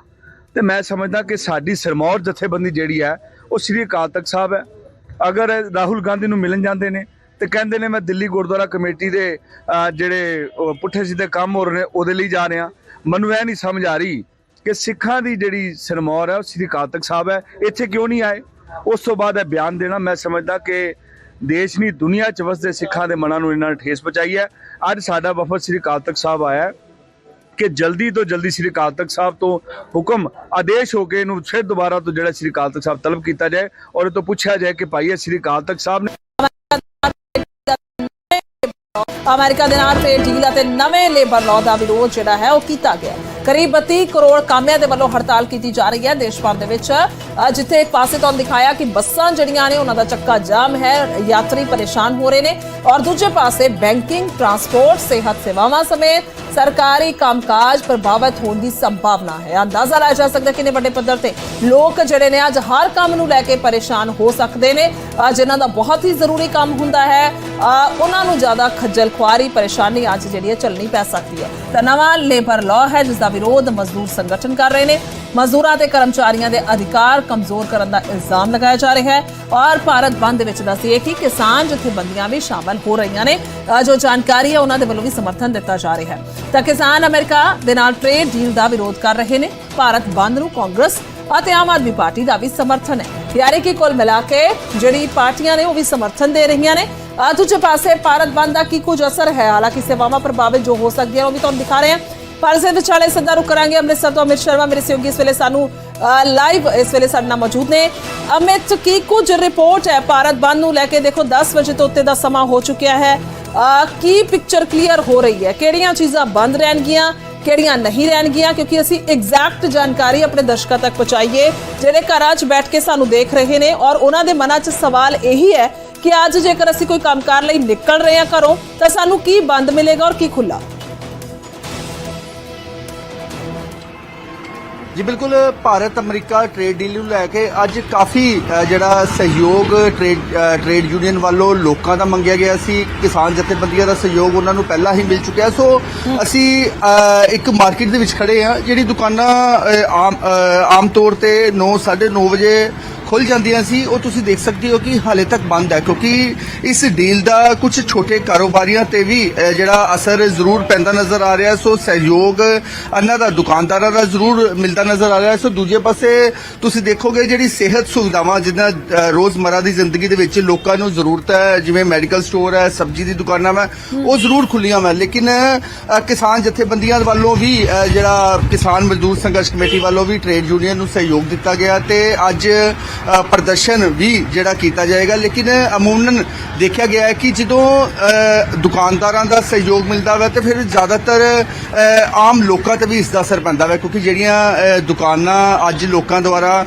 ਤੇ ਮੈਂ ਸਮਝਦਾ ਕਿ ਸਾਡੀ ਸਰਮੌਰ ਜਥੇਬੰਦੀ ਜਿਹੜੀ ਹੈ, ਉਹ ਸ੍ਰੀ ਅਕਾਲ ਤਖਤ ਸਾਹਿਬ ਹੈ। ਅਗਰ ਰਾਹੁਲ ਗਾਂਧੀ ਨੂੰ ਮਿਲਣ ਜਾਂਦੇ ਨੇ, ਤੇ ਕਹਿੰਦੇ ਨੇ, ਮੈਂ ਦਿੱਲੀ ਗੁਰਦੁਆਰਾ ਕਮੇਟੀ ਦੇ ਜਿਹੜੇ ਪੁੱਠੇ ਸਿੱਧੇ ਕੰਮ ਹੋ ਰਹੇ ਨੇ, ਉਹਦੇ ਲਈ ਜਾ ਰਿਹਾ। ਮੈਨੂੰ ਇਹ ਨਹੀਂ ਸਮਝ ਆ ਰਹੀ ਕਿ ਸਿੱਖਾਂ ਦੀ ਜਿਹੜੀ ਸਰਮੌਰ ਹੈ, ਉਹ ਸ੍ਰੀ ਅਕਾਲ ਤਖਤ ਸਾਹਿਬ ਹੈ। ਇੱਥੇ ਕਿਉਂ ਨਹੀਂ ਆਏ? ਉਸ ਤੋਂ ਬਾਅਦ ਇਹ ਬਿਆਨ ਦੇਣਾ, ਮੈਂ ਸਮਝਦਾ ਕਿ ਦੇਸ਼ ਨਹੀਂ, ਦੁਨੀਆ 'ਚ ਵਸਦੇ ਸਿੱਖਾਂ ਦੇ ਮਨਾਂ ਨੂੰ ਇਹਨਾਂ ਨੇ ਠੇਸ ਪਹੁੰਚਾਈ ਹੈ। ਅੱਜ ਸਾਡਾ ਵਫਦ ਸ੍ਰੀ ਅਕਾਲ ਤਖਤ ਸਾਹਿਬ ਆਇਆ ਹੈ ਕਿ ਜਲਦੀ ਤੋਂ ਜਲਦੀ ਸ੍ਰੀ ਅਕਾਲ ਤਖਤ ਸਾਹਿਬ ਤੋਂ ਹੁਕਮ ਆਦੇਸ਼ ਹੋ ਕੇ ਇਹਨੂੰ ਫਿਰ ਦੁਬਾਰਾ ਤੋਂ ਜਿਹੜਾ ਸ੍ਰੀ ਅਕਾਲ ਤਖਤ ਸਾਹਿਬ ਤਲਬ ਕੀਤਾ ਜਾਏ ਔਰ ਇਹ ਤੋਂ ਪੁੱਛਿਆ ਜਾਏ ਕਿ ਭਾਈ ਇਹ ਸ੍ਰੀ ਅਕਾਲ ਤਖਤ ਸਾਹਿਬ ਨੇ ਅਮਰੀਕਾ ਦੇ ਨਾਲ ਟ੍ਰੇਡ ਡੀਲ ਅਤੇ ਨਵੇਂ ਲੇਬਰ ਲਾਅ ਦਾ ਵਿਰੋਧ ਜਿਹੜਾ ਹੈ ਉਹ ਕੀਤਾ ਗਿਆ। ਕਰੀਬ 32 ਕਰੋੜ ਕਾਮਿਆਂ ਦੇ ਵੱਲੋਂ ਹੜਤਾਲ ਕੀਤੀ ਜਾ ਰਹੀ ਹੈ ਦੇਸ਼ ਭਰ ਦੇ ਵਿੱਚ। ਜਿੱਥੇ ਇੱਕ ਪਾਸੇ ਤੁਹਾਨੂੰ ਦਿਖਾਇਆ ਕਿ ਬੱਸਾਂ ਜਿਹੜੀਆਂ ਨੇ, ਉਹਨਾਂ ਦਾ ਚੱਕਾ ਜਾਮ ਹੈ, ਯਾਤਰੀ ਪਰੇਸ਼ਾਨ ਹੋ ਰਹੇ ਨੇ। ਔਰ ਦੂਜੇ ਪਾਸੇ ਬੈਂਕਿੰਗ, ਟਰਾਂਸਪੋਰਟ, ਸਿਹਤ ਸੇਵਾਵਾਂ ਸਮੇਤ ਸਰਕਾਰੀ ਕੰਮਕਾਜ ਪ੍ਰਭਾਵਿਤ ਹੋਣ ਦੀ ਸੰਭਾਵਨਾ ਹੈ। ਅੰਦਾਜ਼ਾ ਲਾਇਆ ਜਾ ਸਕਦਾ ਕਿ ਨੇ ਵੱਡੇ ਪੱਧਰ ਤੇ ਲੋਕ ਜਿਹੜੇ ਨੇ ਅੱਜ ਹਰ ਕੰਮ ਨੂੰ ਲੈ ਕੇ ਪਰੇਸ਼ਾਨ ਹੋ ਸਕਦੇ ਨੇ। ਅ, ਜਿਨ੍ਹਾਂ ਦਾ ਬਹੁਤ ਹੀ ਜ਼ਰੂਰੀ ਕੰਮ ਹੁੰਦਾ ਹੈ। ਉਹਨਾਂ ਨੂੰ ਜ਼ਿਆਦਾ ਖੱਜਲ ਖੁਆਰੀ ਪਰੇਸ਼ਾਨੀ ਅੱਜ ਜਿਹੜੀ ਹੈ ਚੱਲਣੀ ਪੈ ਸਕਦੀ ਹੈ। ਤਾਂ ਨਵਾਂ ਲੇਬਰ ਲਾਅ ਹੈ ਜਿਸ ਦਾ ਵਿਰੋਧ ਮਜ਼ਦੂਰ ਸੰਗਠਨ ਕਰ ਰਹੇ ਨੇ। ਮਜ਼ਦੂਰਾਂ ਤੇ ਕਰਮਚਾਰੀਆਂ ਦੇ ਅਧਿਕਾਰ ਕਮਜ਼ੋਰ ਕਰਨ ਦਾ ਇਲਜ਼ਾਮ ਲਗਾਇਆ ਜਾ ਰਿਹਾ ਹੈ। ਔਰ ਭਾਰਤ ਬੰਦ ਦੇ ਵਿੱਚ ਦੱਸੀਏ ਕਿ ਕਿਸਾਨ ਜਥੇਬੰਦੀਆਂ ਵੀ ਸ਼ਾਮਲ ਹੋ ਰਹੀਆਂ ਨੇ। ਜੋ ਜਾਣਕਾਰੀ ਹੈ ਉਹਨਾਂ ਦੇ ਵੱਲੋਂ ਵੀ ਸਮਰਥਨ ਦਿੱਤਾ ਜਾ ਰਿਹਾ ਹੈ। ਤਾਂ ਕਿਸਾਨ ਅਮਰੀਕਾ ਦੇ ਨਾਲ ਟ੍ਰੇਡ ਡੀਲ ਦਾ ਵਿਰੋਧ ਕਰ ਰਹੇ ਨੇ। ਭਾਰਤ ਬੰਦ ਨੂੰ ਕਾਂਗਰਸ ਅਤੇ ਆਮ ਆਦਮੀ ਪਾਰਟੀ ਦਾ ਵੀ ਸਮਰਥਨ ਹੈ। ਯਾਨੀ ਕਿ ਕੁੱਲ ਮਿਲਾ ਕੇ ਜਿਹੜੀ ਪਾਰਟੀਆਂ ਨੇ ਉਹ ਵੀ ਸਮਰਥਨ ਦੇ ਰਹੀਆਂ ਨੇ। ਅ, ਦੂਜੇ ਪਾਸੇ ਭਾਰਤ ਬੰਦ ਦਾ ਕੀ ਕੁਝ ਅਸਰ ਹੈ? ਹਾਲਾਂਕਿ ਸੇਵਾਵਾਂ ਪ੍ਰਭਾਵਿਤ ਜੋ ਹੋ ਸਕਦੀਆਂ ਉਹ ਵੀ ਤੁਹਾਨੂੰ ਦਿਖਾ ਰਹੇ ਹਾਂ। ਪਰ ਦੇ ਵਿਚਾਲੇ ਸਿੱਧਾ ਰੁਕ ਕਰਾਂਗੇ। ਅੰਮ੍ਰਿਤਸਰ ਤੋਂ ਅਮਿਤ ਸ਼ਰਮਾ, ਮੇਰੇ ਸਹਿਯੋਗੀ ਇਸ ਵੇਲੇ ਸਾਨੂੰ ਲਾਈਵ ਇਸ ਵੇਲੇ ਸਾਡੇ ਨਾਲ ਮੌਜੂਦ ਨੇ। ਅਮਿਤ, ਕੀ ਕੁਝ ਰਿਪੋਰਟ ਹੈ ਭਾਰਤ ਬੰਦ ਨੂੰ ਲੈ ਕੇ? ਦੇਖੋ 10 ਵਜੇ ਤੋਂ ਉੱਤੇ ਦਾ ਸਮਾਂ ਹੋ ਚੁੱਕਿਆ ਹੈ। ਕੀ ਪਿਕਚਰ ਕਲੀਅਰ ਹੋ ਰਹੀ ਹੈ? ਕਿਹੜੀਆਂ ਚੀਜ਼ਾਂ ਬੰਦ ਰਹਿਣਗੀਆਂ, ਕਿਹੜੀਆਂ ਨਹੀਂ ਰਹਿਣਗੀਆਂ? ਕਿਉਂਕਿ ਅਸੀਂ ਐਗਜ਼ੈਕਟ ਜਾਣਕਾਰੀ ਆਪਣੇ ਦਰਸ਼ਕਾਂ ਤੱਕ ਪਹੁੰਚਾਈਏ, ਜਿਹੜੇ ਘਰਾਂ 'ਚ ਬੈਠ ਕੇ ਸਾਨੂੰ ਦੇਖ ਰਹੇ ਨੇ। ਔਰ ਉਹਨਾਂ ਦੇ ਮਨਾਂ 'ਚ ਸਵਾਲ ਇਹੀ ਹੈ ਕਿ ਅੱਜ ਜੇਕਰ ਅਸੀਂ ਕੋਈ ਕੰਮਕਾਰ ਲਈ ਨਿਕਲ ਰਹੇ ਹਾਂ ਘਰੋਂ, ਤਾਂ ਸਾਨੂੰ ਕੀ ਬੰਦ ਮਿਲੇਗਾ ਔਰ ਕੀ ਖੁੱਲਾ ਜੀ ਬਿਲਕੁਲ ਭਾਰਤ ਅਮਰੀਕਾ ਟ੍ਰੇਡ ਡੀਲ ਨੂੰ ਲੈ ਕੇ ਅੱਜ ਕਾਫੀ ਜਿਹੜਾ ਸਹਿਯੋਗ ਟ੍ਰੇਡ ਟ੍ਰੇਡ ਯੂਨੀਅਨ ਵੱਲੋਂ ਲੋਕਾਂ ਦਾ ਮੰਗਿਆ ਗਿਆ ਸੀ। ਕਿਸਾਨ ਜਥੇਬੰਦੀਆਂ ਦਾ ਸਹਿਯੋਗ ਉਹਨਾਂ ਨੂੰ ਪਹਿਲਾਂ ਹੀ ਮਿਲ ਚੁੱਕਿਆ। ਸੋ ਅਸੀਂ ਇੱਕ ਮਾਰਕੀਟ ਦੇ ਵਿੱਚ ਖੜੇ ਆ ਜਿਹੜੀ ਦੁਕਾਨਾਂ ਆਮ ਆਮ ਤੌਰ ਤੇ 9 9:30 ਵਜੇ ਖੁੱਲ ਜਾਂਦੀਆਂ ਸੀ ਉਹ ਤੁਸੀਂ ਦੇਖ ਸਕਦੇ ਹੋ ਕਿ ਹਾਲੇ ਤੱਕ ਬੰਦ ਹੈ ਕਿਉਂਕਿ ਇਸ ਡੀਲ ਦਾ ਕੁਝ ਛੋਟੇ ਕਾਰੋਬਾਰੀਆਂ ਤੇ ਵੀ ਜਿਹੜਾ ਅਸਰ ਜ਼ਰੂਰ ਪੈਂਦਾ ਨਜ਼ਰ ਆ ਰਿਹਾ। ਸੋ ਸਹਿਯੋਗ ਇਹਨਾਂ ਦਾ ਦੁਕਾਨਦਾਰਾਂ ਦਾ ਜ਼ਰੂਰ ਮਿਲਦਾ ਨਜ਼ਰ ਆ ਰਿਹਾ। ਸੋ ਦੂਜੇ ਪਾਸੇ ਤੁਸੀਂ ਦੇਖੋਗੇ ਜਿਹੜੀ ਸਿਹਤ ਸੁਵਿਧਾਵਾਂ ਜਿੱਦਾਂ ਰੋਜ਼ਮਰਾ ਦੀ ਜ਼ਿੰਦਗੀ ਦੇ ਵਿੱਚ ਲੋਕਾਂ ਨੂੰ ਜ਼ਰੂਰਤ ਹੈ ਜਿਵੇਂ ਮੈਡੀਕਲ ਸਟੋਰ ਹੈ ਸਬਜ਼ੀ ਦੀ ਦੁਕਾਨਾਂ ਵਾ ਉਹ ਜ਼ਰੂਰ ਖੁੱਲੀਆਂ ਵਾ ਲੇਕਿਨ ਕਿਸਾਨ ਜਥੇਬੰਦੀਆਂ ਵੱਲੋਂ ਵੀ ਜਿਹੜਾ ਕਿਸਾਨ ਮਜ਼ਦੂਰ ਸੰਘਰਸ਼ ਕਮੇਟੀ ਵੱਲੋਂ ਵੀ ਟ੍ਰੇਡ ਯੂਨੀਅਨ ਨੂੰ ਸਹਿਯੋਗ ਦਿੱਤਾ ਗਿਆ ਤੇ ਅੱਜ ਪ੍ਰਦਰਸ਼ਨ ਵੀ ਜਿਹੜਾ ਕੀਤਾ ਜਾਏਗਾ। ਲੇਕਿਨ ਅਮੂਮਨ ਦੇਖਿਆ ਗਿਆ ਹੈ ਕਿ ਜਦੋਂ ਦੁਕਾਨਦਾਰਾਂ ਦਾ ਸਹਿਯੋਗ ਮਿਲਦਾ ਵਾ ਤੇ ਫਿਰ ਜ਼ਿਆਦਾਤਰ ਆਮ ਲੋਕਾਂ ਤੇ ਵੀ ਇਸ ਦਾ ਅਸਰ ਪੈਂਦਾ ਵਾ ਕਿਉਂਕਿ ਜਿਹੜੀਆਂ ਦੁਕਾਨਾਂ ਅੱਜ ਲੋਕਾਂ ਦੁਆਰਾ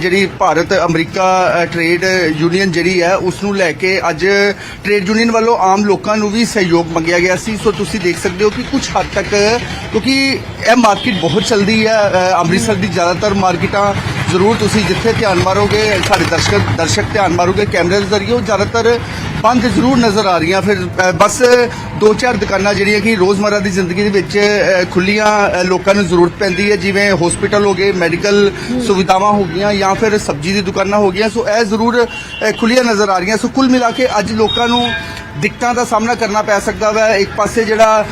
ਜਿਹੜੀ ਭਾਰਤ ਅਮਰੀਕਾ ਅ, ਟ੍ਰੇਡ ਯੂਨੀਅਨ ਜਿਹੜੀ ਹੈ ਉਸ ਨੂੰ ਲੈ ਕੇ ਅੱਜ ਟ੍ਰੇਡ ਯੂਨੀਅਨ ਵੱਲੋਂ ਆਮ ਲੋਕਾਂ ਨੂੰ ਵੀ ਸਹਿਯੋਗ ਮੰਗਿਆ ਗਿਆ ਸੀ। ਸੋ ਤੁਸੀਂ ਦੇਖ ਸਕਦੇ ਹੋ ਕਿ ਕੁਝ ਹੱਦ ਤੱਕ ਕਿਉਂਕਿ ਇਹ ਮਾਰਕੀਟ ਬਹੁਤ ਚੱਲਦੀ ਹੈ ਅੰਮ੍ਰਿਤਸਰ ਦੀ ਜ਼ਿਆਦਾਤਰ ਮਾਰਕੀਟਾਂ ਜ਼ਰੂਰ ਤੁਸੀਂ ਜਿੱਥੇ ਧਿਆਨ ਮਾਰੋਗੇ ਸਾਡੇ ਦਰਸ਼ਕ ਦਰਸ਼ਕ ਧਿਆਨ ਮਾਰੋਗੇ ਕੈਮਰੇ ਦੇ ਜ਼ਰੀਏ ਉਹ ਜ਼ਿਆਦਾਤਰ ਬੰਦ ਜ਼ਰੂਰ ਨਜ਼ਰ ਆ ਰਹੀਆਂ। ਫਿਰ ਅ, ਬਸ ਦੋ ਚਾਰ ਦੁਕਾਨਾਂ ਜਿਹੜੀਆਂ ਕਿ ਰੋਜ਼ਮਰਰਾ ਦੀ ਜ਼ਿੰਦਗੀ ਦੇ ਵਿੱਚ ਅ, ਖੁੱਲੀਆਂ ਲੋਕਾਂ ਨੂੰ ਜ਼ਰੂਰਤ ਪੈਂਦੀ ਹੈ। ਜਿਵੇਂ ਹਸਪੀਟਲ ਹੋ ਗਏ ਮੈਡੀਕਲ ਸੁਵਿਧਾਵਾਂ ਹੋ ਗਈਆਂ ਜਾਂ ਫਿਰ ਸਬਜ਼ੀ ਦੀ ਦੁਕਾਨਾਂ ਹੋ ਗਈਆਂ। ਸੋ ਇਹ ਜ਼ਰੂਰ ਅ, ਖੁੱਲੀਆਂ ਨਜ਼ਰ ਆ ਰਹੀਆਂ। ਸੋ ਕੁੱਲ ਮਿਲਾ ਕੇ ਅੱਜ ਲੋਕਾਂ ਨੂੰ ਦਿੱਕਤਾਂ ਦਾ ਸਾਹਮਣਾ ਕਰਨਾ ਪੈ ਸਕਦਾ ਵਾ। ਇੱਕ ਪਾਸੇ ਜਿਹੜਾ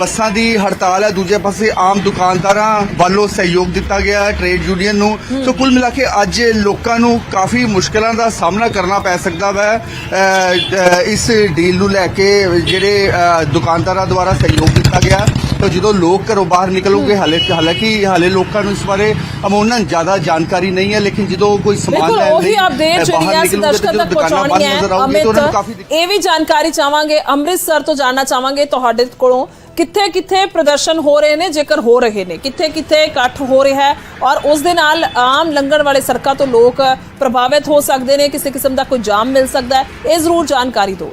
ਬੱਸਾਂ ਦੀ ਹੜਤਾਲ ਹੈ ਦੂਜੇ ਪਾਸੇ ਆਮ ਦੁਕਾਨਦਾਰਾਂ ਵੱਲੋਂ ਸਹਿਯੋਗ ਦਿੱਤਾ ਗਿਆ ਹੈ ਟ੍ਰੇਡ ਯੂਨੀਅਨ ਨੂੰ। ਸੋ ਕੁੱਲ ਮਿਲਾ ਕੇ ਅੱਜ ਲੋਕਾਂ ਨੂੰ ਕਾਫੀ ਮੁਸ਼ਕਲਾਂ ਦਾ ਸਾਹਮਣਾ ਕਰਨਾ ਪੈ ਸਕਦਾ ਅ, ਇਸ ਡੀਲ ਨੂੰ ਲੈ ਕੇ ਜਿਹੜੇ ਦੁਕਾਨਦਾਰਾਂ ਦੁਆਰਾ ਸਹਿਯੋਗ ਦਿੱਤਾ ਗਿਆ। ਤਾਂ ਜਦੋਂ ਲੋਕ ਘਰੋਂ ਬਾਹਰ ਨਿਕਲੋਗੇ ਹਾਲੇ ਹਾਲਾਂਕਿ ਹਾਲੇ ਲੋਕਾਂ ਨੂੰ ਇਸ ਬਾਰੇ ਅਮੂਮਨ ਜ਼ਿਆਦਾ ਜਾਣਕਾਰੀ ਨਹੀਂ ਹੈ ਲੇਕਿਨ ਜਦੋਂ ਕੋਈ ਸਮਾਨ ਉਹੀ ਲਈ, ਅ, ਅਪਡੇਟ ਜਿਹੜੀ ਹੈ ਦਰਸ਼ਕਾਂ ਤੱਕ ਪਹੁੰਚਾਉਣੀ ਹੈ ਅਮਿਤ ਇਹ ਵੀ ਜਾਣਕਾਰੀ ਚਾਹਾਂਗੇ। ਅੰਮ੍ਰਿਤਸਰ ਤੋਂ ਜਾਣਨਾ ਚਾਹਾਂਗੇ ਤੁਹਾਡੇ ਕੋਲੋਂ। ਕਿੱਥੇ ਕਿੱਥੇ ਪ੍ਰਦਰਸ਼ਨ ਹੋ ਰਹੇ ਨੇ, ਜੇਕਰ ਹੋ ਰਹੇ ਨੇ? ਕਿੱਥੇ ਕਿੱਥੇ ਇਕੱਠ ਹੋ ਰਿਹਾ ਹੈ? ਔਰ ਉਸ ਦੇ ਨਾਲ ਆਮ ਲੰਘਣ ਵਾਲੇ ਸੜਕਾਂ ਤੋਂ ਲੋਕ ਪ੍ਰਭਾਵਿਤ ਹੋ ਸਕਦੇ ਨੇ, ਕਿਸੇ ਕਿਸਮ ਦਾ ਕੋਈ ਜਾਮ ਮਿਲ ਸਕਦਾ ਹੈ, ਇਹ ਜ਼ਰੂਰ ਜਾਣਕਾਰੀ ਦਿਓ।